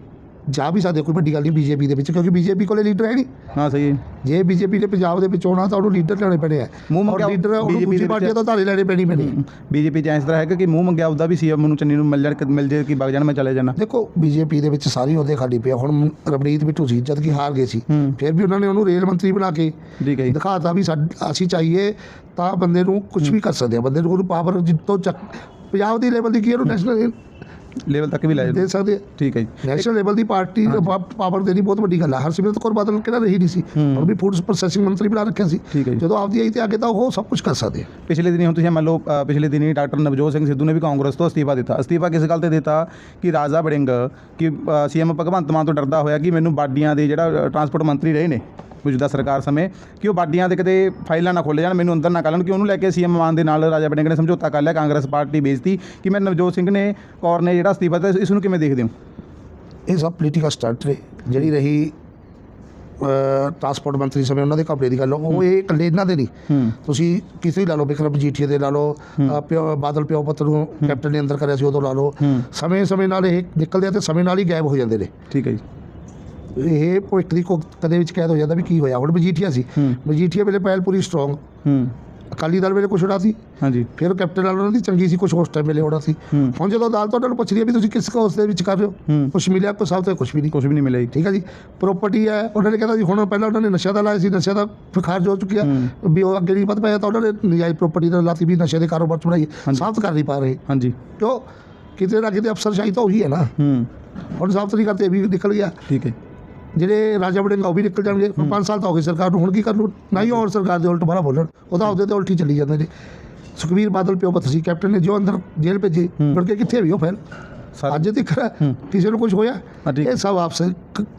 ਜਾ ਵੀ ਸਕਦੇ ਕੋਈ ਵੱਡੀ ਗੱਲ ਨਹੀਂ ਬੀਜੇਪੀ ਦੇ ਵਿੱਚ ਕਿਉਂਕਿ ਬੀਜੇਪੀ ਕੋਲੇ ਲੀਡਰ ਹੈ ਨਹੀਂ। ਹਾਂ ਸਹੀ ਹੈ। ਜੇ ਬੀਜੇਪੀ ਨੇ ਪੰਜਾਬ ਦੇ ਵਿੱਚ ਆਉਣਾ ਤਾਂ ਉਹਨੂੰ ਲੀਡਰ ਲੈਣੇ ਪੈਣੇ ਆ। ਮੂੰਹ ਮੰਗਿਆ ਲੀਡਰ ਉਹਨੂੰ ਦੂਜੀ ਵਿੱਚ- ਤੋਂ ਧਾਰੇ ਲੈਣੇ ਪੈਣੀ ਪੈਣੀ। ਬੀਜੇਪੀ ਚ ਇਸ ਤਰ੍ਹਾਂ ਹੈਗਾ ਕਿ ਮੂੰਹ ਮੰਗਿਆ ਉਹਦਾ ਵੀ ਸੀਐਮ ਨੂੰ ਚੰਨੀ ਨੂੰ ਮਿਲ ਜਾਣ ਮਿਲ ਜੇ ਕਿ ਵਗ ਜਾਣ ਮੈਂ ਚਲੇ ਜਾਣਾ। ਦੇਖੋ ਬੀਜੇਪੀ ਦੇ ਵਿੱਚ ਸਾਰੀ ਉਹਦੇ ਖਾਲੀ ਪਿਆ। ਹੁਣ ਰਵਨੀਤ ਬਿੱਟੂ ਸੀ ਜਦ ਕਿ ਹਾਰ ਗਏ ਸੀ। ਹੂੰ। ਫਿਰ ਵੀ ਉਹਨਾਂ ਨੇ ਉਹਨੂੰ ਰੇਲ ਮੰਤਰੀ ਬਣਾ ਕੇ ਹੈ ਦਿਖਾਤਾ ਵੀ ਸਾਡ- ਅਸੀਂ ਚਾਹੀਏ ਤਾਂ ਬੰਦੇ ਨੂੰ ਕੁਝ ਵੀ ਕਰ ਸਕਦੇ ਆ। ਬੰਦੇ ਨੂੰ ਉਹਨੂੰ ਪਾਵਰ ਜਿੱਤੋਂ ਚੱਕ ਪੰਜਾਬ ਦੀ ਲੈਵਲ ਦੀ ਕੀ ਉਹਨੂੰ ਨੈਸ਼ਨਲ ਲੈਵਲ ਤੱਕ ਵੀ ਲੈ ਦੇ ਸਕਦੇ ਆ। ਠੀਕ ਹੈ ਜੀ। ਨੈਸ਼ਨਲ ਲੈਵਲ ਦੀ ਪਾਰਟੀ ਪਾਵਰ ਦੇਣੀ ਬਹੁਤ ਵੱਡੀ ਗੱਲ ਹੈ ਹਰਸਿਮਰਤ ਕੌਰ ਬਾਦਲ ਕਿਹੜਾ ਰਹੀ ਨਹੀਂ ਸੀ। ਹੂੰ। ਹੁਣ ਵੀ ਫੂਡ ਪ੍ਰੋਸੈਸਿੰਗ ਮੰਤਰੀ ਬਣਾ ਰੱਖਿਆ ਸੀ। ਠੀਕ ਹੈ ਜੀ। ਜਦੋਂ ਆਪਦੀ ਆਈ ਤੇ ਅੱਗੇ ਤਾਂ ਉਹ ਸਭ ਕੁਝ ਕਰ ਸਕਦੇ ਆ। ਪਿਛਲੇ ਦਿਨੀ ਹੁਣ ਤੁਸੀਂ ਮੰਨ ਲਓ ਅ, ਪਿਛਲੇ ਦਿਨੀ ਡਾਕਟਰ ਨਵਜੋਤ ਸਿੰਘ ਸਿੱਧੂ ਨੇ ਵੀ ਕਾਂਗਰਸ ਤੋਂ ਅਸਤੀਫਾ ਦਿੱਤਾ। ਅਸਤੀਫਾ ਕਿਸ ਗੱਲ ਤੇ ਦਿੱਤਾ? ਕਿ ਰਾਜਾ ਵੜਿੰਗ ਕਿ ਸੀਐਮ ਭਗਵੰਤ ਮਾਨ ਤੋਂ ਡਰਦਾ ਹੋਇਆ ਕਿ ਮੈਨੂੰ ਬਾਡੀਆਂ ਦੇ ਜਿਹੜਾ ਟਰਾਂਸਪੋਰਟ ਮੰਤਰੀ ਰਹੇ ਨੇ। ਮੌਜੂਦਾ ਸਰਕਾਰ ਸਮੇਂ ਕਿ ਉਹ ਬਾਡੀਆਂ ਦੇ ਕਿਤੇ ਫਾਈਲਾਂ ਨਾ ਖੋਲ੍ਹ ਜਾਣ ਮੈਨੂੰ ਅੰਦਰ ਨਾ ਕਰ ਲੈਣ ਕਿ ਉਹਨੂੰ ਲੈ ਕੇ ਸੀਐਮ ਮਾਨ ਦੇ ਨਾਲ ਰਾਜਾ ਵੜਿੰਗ ਨੇ ਸਮਝੌਤਾ ਕਰ ਲਿਆ ਕਾਂਗਰਸ ਪਾਰਟੀ ਵੇਚਤੀ ਕਿ ਮੈਂ ਨਵਜੋਤ ਸਿੰਘ ਨੇ ਕੌਰ ਨੇ ਜਿਹੜਾ ਅਸਤੀਫਾ ਦਿੱਤਾ ਇਸ ਨੂੰ ਕਿਵੇਂ ਦੇਖਦੇ ਹੋ? ਇਹ ਸਭ ਪੋਲੀਟੀਕਲ ਸਟੰਟ ਨੇ ਜਿਹੜੀ ਰਹੀ ਟਰਾਂਸਪੋਰਟ ਮੰਤਰੀ ਸਮੇਂ ਉਹਨਾਂ ਦੇ ਘਪਲੇ ਦੀ ਗੱਲ ਉਹ ਇਹ ਇਕੱਲੇ ਇਹਨਾਂ ਦੇ ਨਹੀਂ। ਤੁਸੀਂ ਕਿਸੇ ਵੀ ਲਾ ਲਓ ਬਿਕਰਮ ਜੀਠੀਏ ਦੇ ਲਾ ਲਓ ਪਿਓ ਬਾਦਲ ਪਿਓ ਪੁੱਤਰ ਨੂੰ ਕੈਪਟਨ ਨੇ ਅੰਦਰ ਕਰਿਆ ਸੀ ਉਦੋਂ ਲਾ ਲਓ। ਸਮੇਂ ਸਮੇਂ ਨਾਲ ਇਹ ਨਿਕਲਦੇ ਆ ਤੇ ਸਮੇਂ ਨਾਲ ਹੀ ਗਾਇਬ ਹੋ ਜਾਂਦੇ ਨੇ। ਠੀਕ ਹੈ ਜੀ। ਇਹ ਦੀ ਕੋ ਕਦੇ ਵਿੱਚ ਕੈਦ ਹੋ ਜਾਂਦਾ ਵੀ ਕੀ ਹੋਇਆ? ਹੁਣ ਮਜੀਠੀਆ ਸੀ। ਮਜੀਠੀਆ ਵੇਲੇ ਪਹਿਲ ਪੂਰੀ ਸਟਰੋਂਗ ਅਕਾਲੀ ਦਲ ਵੇਲੇ ਕੁਛ ਹੋਣਾ ਸੀ। ਹਾਂਜੀ। ਫਿਰ ਕੈਪਟਨ ਨਾਲ ਉਹਨਾਂ ਦੀ ਚੰਗੀ ਸੀ ਕੁਛ ਉਸ ਟਾਈਮ ਵੇਲੇ ਹੋਣਾ ਸੀ। ਹੁਣ ਜਦੋਂ ਅਦਾਲਤ ਉਹਨਾਂ ਨੂੰ ਪੁੱਛਦੀ ਹੈ ਵੀ ਤੁਸੀਂ ਕਿਸ ਕੋਸ ਦੇ ਵਿੱਚ ਕਰ ਰਹੇ ਹੋ? ਕੁਛ ਮਿਲਿਆ? ਕੁਛ ਸਾਹ ਤੇ ਕੁਛ ਵੀ ਨਹੀਂ। ਕੁਝ ਵੀ ਨਹੀਂ ਮਿਲਿਆ ਠੀਕ ਹੈ ਜੀ। ਪ੍ਰਾਪਰਟੀ ਹੈ ਉਹਨਾਂ ਨੇ ਕਹਿੰਦਾ ਜੀ ਹੁਣ ਪਹਿਲਾਂ ਉਹਨਾਂ ਨੇ ਨਸ਼ਾ ਦਾ ਲਾਇਆ ਸੀ ਨਸ਼ਾ ਦਾ ਖਾਰਜ ਹੋ ਚੁੱਕਿਆ। ਵੀ ਉਹ ਅੱਗੇ ਨਹੀਂ ਪਤਾ ਪਿਆ ਤਾਂ ਉਹਨਾਂ ਨੇ ਨਜਾਇਜ਼ ਪ੍ਰਾਪਰਟੀ ਦਾ ਲਾਤੀ ਵੀ ਨਸ਼ੇ ਦੇ ਕਾਰੋਬਾਰ ਚ ਬਣਾਈ। ਸਾਬਤ ਕਰ ਨਹੀਂ ਪਾ ਰਹੇ। ਹਾਂਜੀ। ਕਿਉਂ? ਕਿਤੇ ਨਾ ਕਿਤੇ ਅਫਸਰਸ਼ਾਹੀ ਤਾਂ ਉਹੀ ਹੈ ਨਾ। ਹੂੰ। ਹੁਣ ਸਾਬਤ ਨਹੀਂ ਇਹ ਵੀ ਨਿਕਲ ਗਿਆ। ਠੀਕ ਹੈ। ਜਿਹੜੇ ਰਾਜਾ ਵੜਿੰਗ ਉਹ ਵੀ ਨਿਕਲ ਜਾਣਗੇ ਹੁਣ 5 ਸਾਲ ਤਾਂ ਹੋ ਗਏ ਸਰਕਾਰ ਨੂੰ ਹੁਣ ਕੀ ਕਰਨ? ਨੂੰ ਹੀ ਹੋਰ ਸਰਕਾਰ ਦੇ ਉਲਟ ਬਾਰਾ ਬੋਲਣ ਉਹਦਾ ਉਹਦੇ ਤੇ ਉਲਟੀ ਚੱਲੀ ਜਾਂਦੇ ਨੇ। ਸੁਖਬੀਰ ਬਾਦਲ ਪਿਓ ਪੁੱਤ ਸੀ ਕੈਪਟਨ ਨੇ ਜੋ ਅੰਦਰ ਜੇਲ੍ਹ ਭੇਜੀ। ਮੁੜ ਕੇ ਕਿੱਥੇ ਵੀ ਉਹ ਫੈਲ ਅੱਜ ਤੱਕ। ਕਿਸੇ ਨੂੰ ਕੁਝ ਹੋਇਆ? ਇਹ ਸਭ ਆਪਸ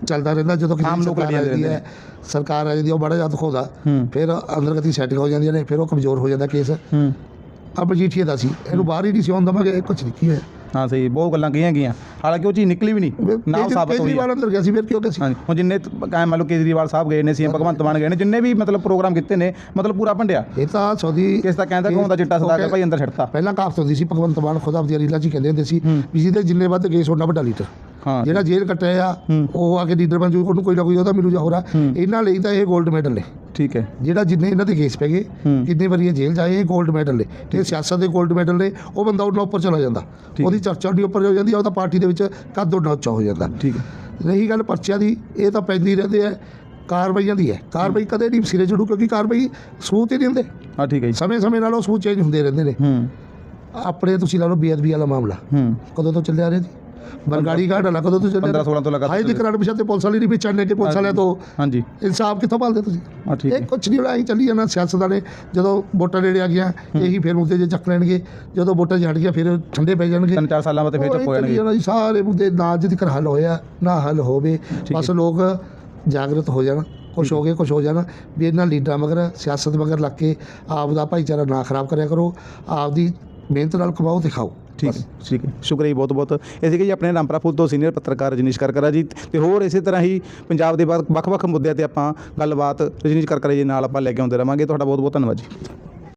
ਚੱਲਦਾ ਰਹਿੰਦਾ ਜਦੋਂ ਕਿਸੇ ਲੋਕ ਸਰਕਾਰ ਲੜੀ ਆ ਜਾਂਦੀ ਜਾਂਦੇ ਹੈ ਸਰਕਾਰ ਆ ਜਾਂਦੀ ਉਹ ਬੜਾ ਜ਼ਿਆਦਾ ਹੂੰ। ਫਿਰ ਅੰਦਰ ਗਤੀ ਸੈੱਟ ਹੋ ਜਾਂਦੀਆਂ ਨੇ ਫਿਰ ਉਹ ਕਮਜ਼ੋਰ ਹੋ ਜਾਂਦਾ ਕੇਸ। ਆ ਮਜੀਠੀਏ ਦਾ ਸੀ। ਇਹਨੂੰ ਬਾਹਰ ਹੀ ਨਹੀਂ ਸੀ ਆਉਣ ਦਵਾਂਗੇ ਇਹ ਕੁਝ ਨਹੀਂ ਕੀ ਹੋਇਆ। ਹਾਂ ਸਹੀ ਬਹੁਤ ਗੱਲਾਂ ਕਹੀਆਂ ਗਈਆਂ। ਹਾਲਾਂਕਿ ਉਹ ਚੀਜ਼ ਨਿਕਲੀ ਵੀ ਨਹੀਂ। ਨਾ ਸਾਬਤ ਹੋਈ। ਕੇਜਰੀਵਾਲ ਅੰਦਰ ਗਿਆ ਸੀ ਫਿਰ ਕਿਉਂ ਗਿਆ ਸੀ? ਹਾਂਜੀ ਹੁਣ ਜਿੰਨੇ ਕਾਇ ਮੰਨ ਲਓ ਕੇਜਰੀਵਾਲ ਸਾਹਿਬ ਗਏ ਨੇ ਸੀਐਮ ਭਗਵੰਤ ਮਾਨ ਗਏ ਨੇ ਜਿੰਨੇ ਵੀ ਮਤਲਬ ਪ੍ਰੋਗਰਾਮ ਕੀਤੇ ਨੇ ਮਤਲਬ ਪੂਰਾ ਭੰਡਿਆ। ਇਹ ਤਾਂ ਸੌਦੀ ਕਿਸ ਦਾ ਕਹਿੰਦਾ ਘੁੰਮਦਾ ਚਿੱਟਾ ਸਦਾ ਕੇ ਭਾਈ ਅੰਦਰ ਛੱਡਤਾ। ਪਹਿਲਾਂ ਕਹਾਵਤ ਹੁੰਦੀ ਸੀ ਭਗਵੰਤ ਮਾਨ ਖੁਦ ਆਪਦੀ ਰੀਲਾ ਹੀ ਕਹਿੰਦੇ ਹੁੰਦੇ ਸੀ। ਵੀ ਜਿਹਦੇ ਜਿੰਨੇ ਵੱਧ ਕੇਸ ਉਹਨਾਂ ਵੱਡਾ ਲੀਡਰ ਹਾਂ ਜਿਹੜਾ ਜੇਲ੍ਹ ਕੱਟਿਆ ਆ ਉਹ ਆ ਕੇ ਲੀਡਰ ਬਣ ਜੂ ਉਹਨੂੰ ਕੋਈ ਨਾ ਕੋਈ ਉਹਦਾ ਮਿਲੂ ਜਾ ਹੋਰਾ ਇਹਨਾਂ ਲਈ ਤਾਂ ਇਹ 골ਡ ਮੈਡਲ ਨੇ। ਠੀਕ ਹੈ। ਜਿਹੜਾ ਜਿੰਨੇ ਇਹਨਾਂ ਦੇ ਕੇਸ ਪੈ ਗਏ ਕਿੰਨੇ ਵਾਰੀ ਜੇਲ੍ਹ ਜਾਏ ਇਹ 골ਡ ਮੈਡਲ ਨੇ। ਤੇ ਸਿਆਸਤ ਦੇ 골ਡ ਮੈਡਲ ਨੇ ਉਹ ਬੰਦਾ ਉਹਨਾਂ ਉੱਪਰ ਚਲਾ ਜਾਂਦਾ। ਉਹਦੀ ਚਰਚਾ ਨਹੀਂ ਉੱਪਰ ਹੋ ਜਾਂਦੀ ਉਹ ਤਾਂ ਪਾਰਟੀ ਦੇ ਵਿੱਚ ਕੱਦ ਉੱਡਾ ਉੱਚਾ ਹੋ ਜਾਂਦਾ। ਠੀਕ ਹੈ। ਰਹੀ ਗੱਲ ਪਰਚਿਆਂ ਦੀ ਇਹ ਤਾਂ ਪੈਂਦੀ ਰਹਿੰਦੇ ਆ ਕਾਰਵਾਈਆਂ ਦੀ ਹੈ। ਕਾਰਵਾਈ ਕਦੇ ਨਹੀਂ ਸਿਰੇ ਜੁੜੂ ਕਿਉਂਕਿ ਕਾਰਵਾਈ ਸਬੂਤ ਹੀ ਨਹੀਂ ਹੁੰਦੇ। ਹਾਂ ਠੀਕ ਹੈ ਸਮੇਂ-ਸਮੇਂ ਨਾਲ ਉਹ ਸਬੂਤ ਚੇਂਜ ਹੁੰਦੇ ਰਹਿੰਦੇ ਨੇ। ਹੂੰ। ਆਪਣੇ ਤੁਸੀਂ ਲਾ ਲਓ ਬੇਅਦਬੀ ਵਾਲਾ ਮਾਮਲਾ। ਹੂੰ। ਕਦੋਂ ਤੋਂ ਚੱਲਿਆ ਰਿਹਾ ਜੀ? ਬਰਗਾੜੀ ਘਾਟ ਵਾਲਾ ਕਦੋਂ ਤੋਂ ਚੱਲਿਆ 15 16 ਤੋਂ ਲਗਾਤਾਰ ਹਾਈ ਦੀ ਕਰਾੜ ਪਿਛਾਤੇ ਪੁਲਿਸ ਵਾਲੀ ਨਹੀਂ ਵਿਚਾਰਨੇ ਕਿ ਪੁਲਿਸ ਵਾਲਿਆਂ ਤੋਂ। ਹਾਂਜੀ। ਇਨਸਾਫ ਕਿੱਥੋਂ ਭਾਲਦੇ ਤੁਸੀਂ? ਇਹ ਕੁਛ ਨਹੀਂ ਹੋਣਾ ਅਸੀਂ ਚੱਲੀ ਜਾਣਾ ਸਿਆਸਤਦਾਨ ਨੇ। ਜਦੋਂ ਵੋਟਾਂ ਨੇੜੇ ਆ ਗਿਆ ਇਹੀ ਫਿਰ ਮੁੱਦੇ ਜੇ ਚੱਕ ਲੈਣਗੇ। ਜਦੋਂ ਵੋਟਾਂ ਛੱਡ ਗਿਆ ਫਿਰ ਠੰਡੇ ਪੈ ਜਾਣਗੇ। ਤਿੰਨ ਚਾਰ ਸਾਲਾਂ ਬਾਅਦ ਫਿਰ ਚੁੱਪ ਹੋ ਜਾਣਗੇ। ਸਾਰੇ ਮੁੱਦੇ ਨਾ ਅੱਜ ਤੱਕ ਹੱਲ ਹੋਇਆ ਨਾ ਹੱਲ ਹੋਵੇ ਬਸ ਲੋਕ ਜਾਗਰਤ ਹੋ ਜਾਣ ਕੁਛ ਹੋ ਗਏ ਕੁਛ ਹੋ ਜਾਣ ਵੀ ਇਹਨਾਂ ਲੀਡਰਾਂ ਮਗਰ ਸਿਆਸਤ ਮਗਰ ਲੱਗ ਕੇ ਆਪ ਦਾ ਭਾਈਚਾਰਾ ਨਾ ਖਰਾਬ ਕਰਿਆ ਕਰੋ। ਆਪ ਦੀ ਮਿਹਨਤ ਨਾਲ ਕਮਾਓ ਤੇ ਖਾਓ। ਠੀਕ ਹੈ ਠੀਕ ਹੈ। ਸ਼ੁਕਰੀਆ ਬਹੁਤ ਬਹੁਤ। ਇਹ ਸੀਗੇ ਜੀ ਆਪਣੇ ਰਾਮਪੁਰਾ ਫੂਲ ਤੋਂ ਸੀਨੀਅਰ ਪੱਤਰਕਾਰ ਰਜਨੀਸ਼ ਕਰਕਰਾ ਜੀ। ਤੇ ਹੋਰ ਇਸੇ ਤਰ੍ਹਾਂ ਹੀ ਪੰਜਾਬ ਦੇ ਵੱਖ- ਵੱਖ-ਵੱਖ ਮੁੱਦਿਆਂ ਤੇ ਆਪਾਂ ਗੱਲਬਾਤ ਰਜਨੀਸ਼ ਕਰਕਰਾ ਜੀ ਨਾਲ ਆਪਾਂ ਲੈ ਕੇ ਆਉਂਦੇ ਰਵਾਂਗੇ। ਤੁਹਾਡਾ ਬਹੁਤ ਬਹੁਤ ਧੰਨਵਾਦ ਜੀ।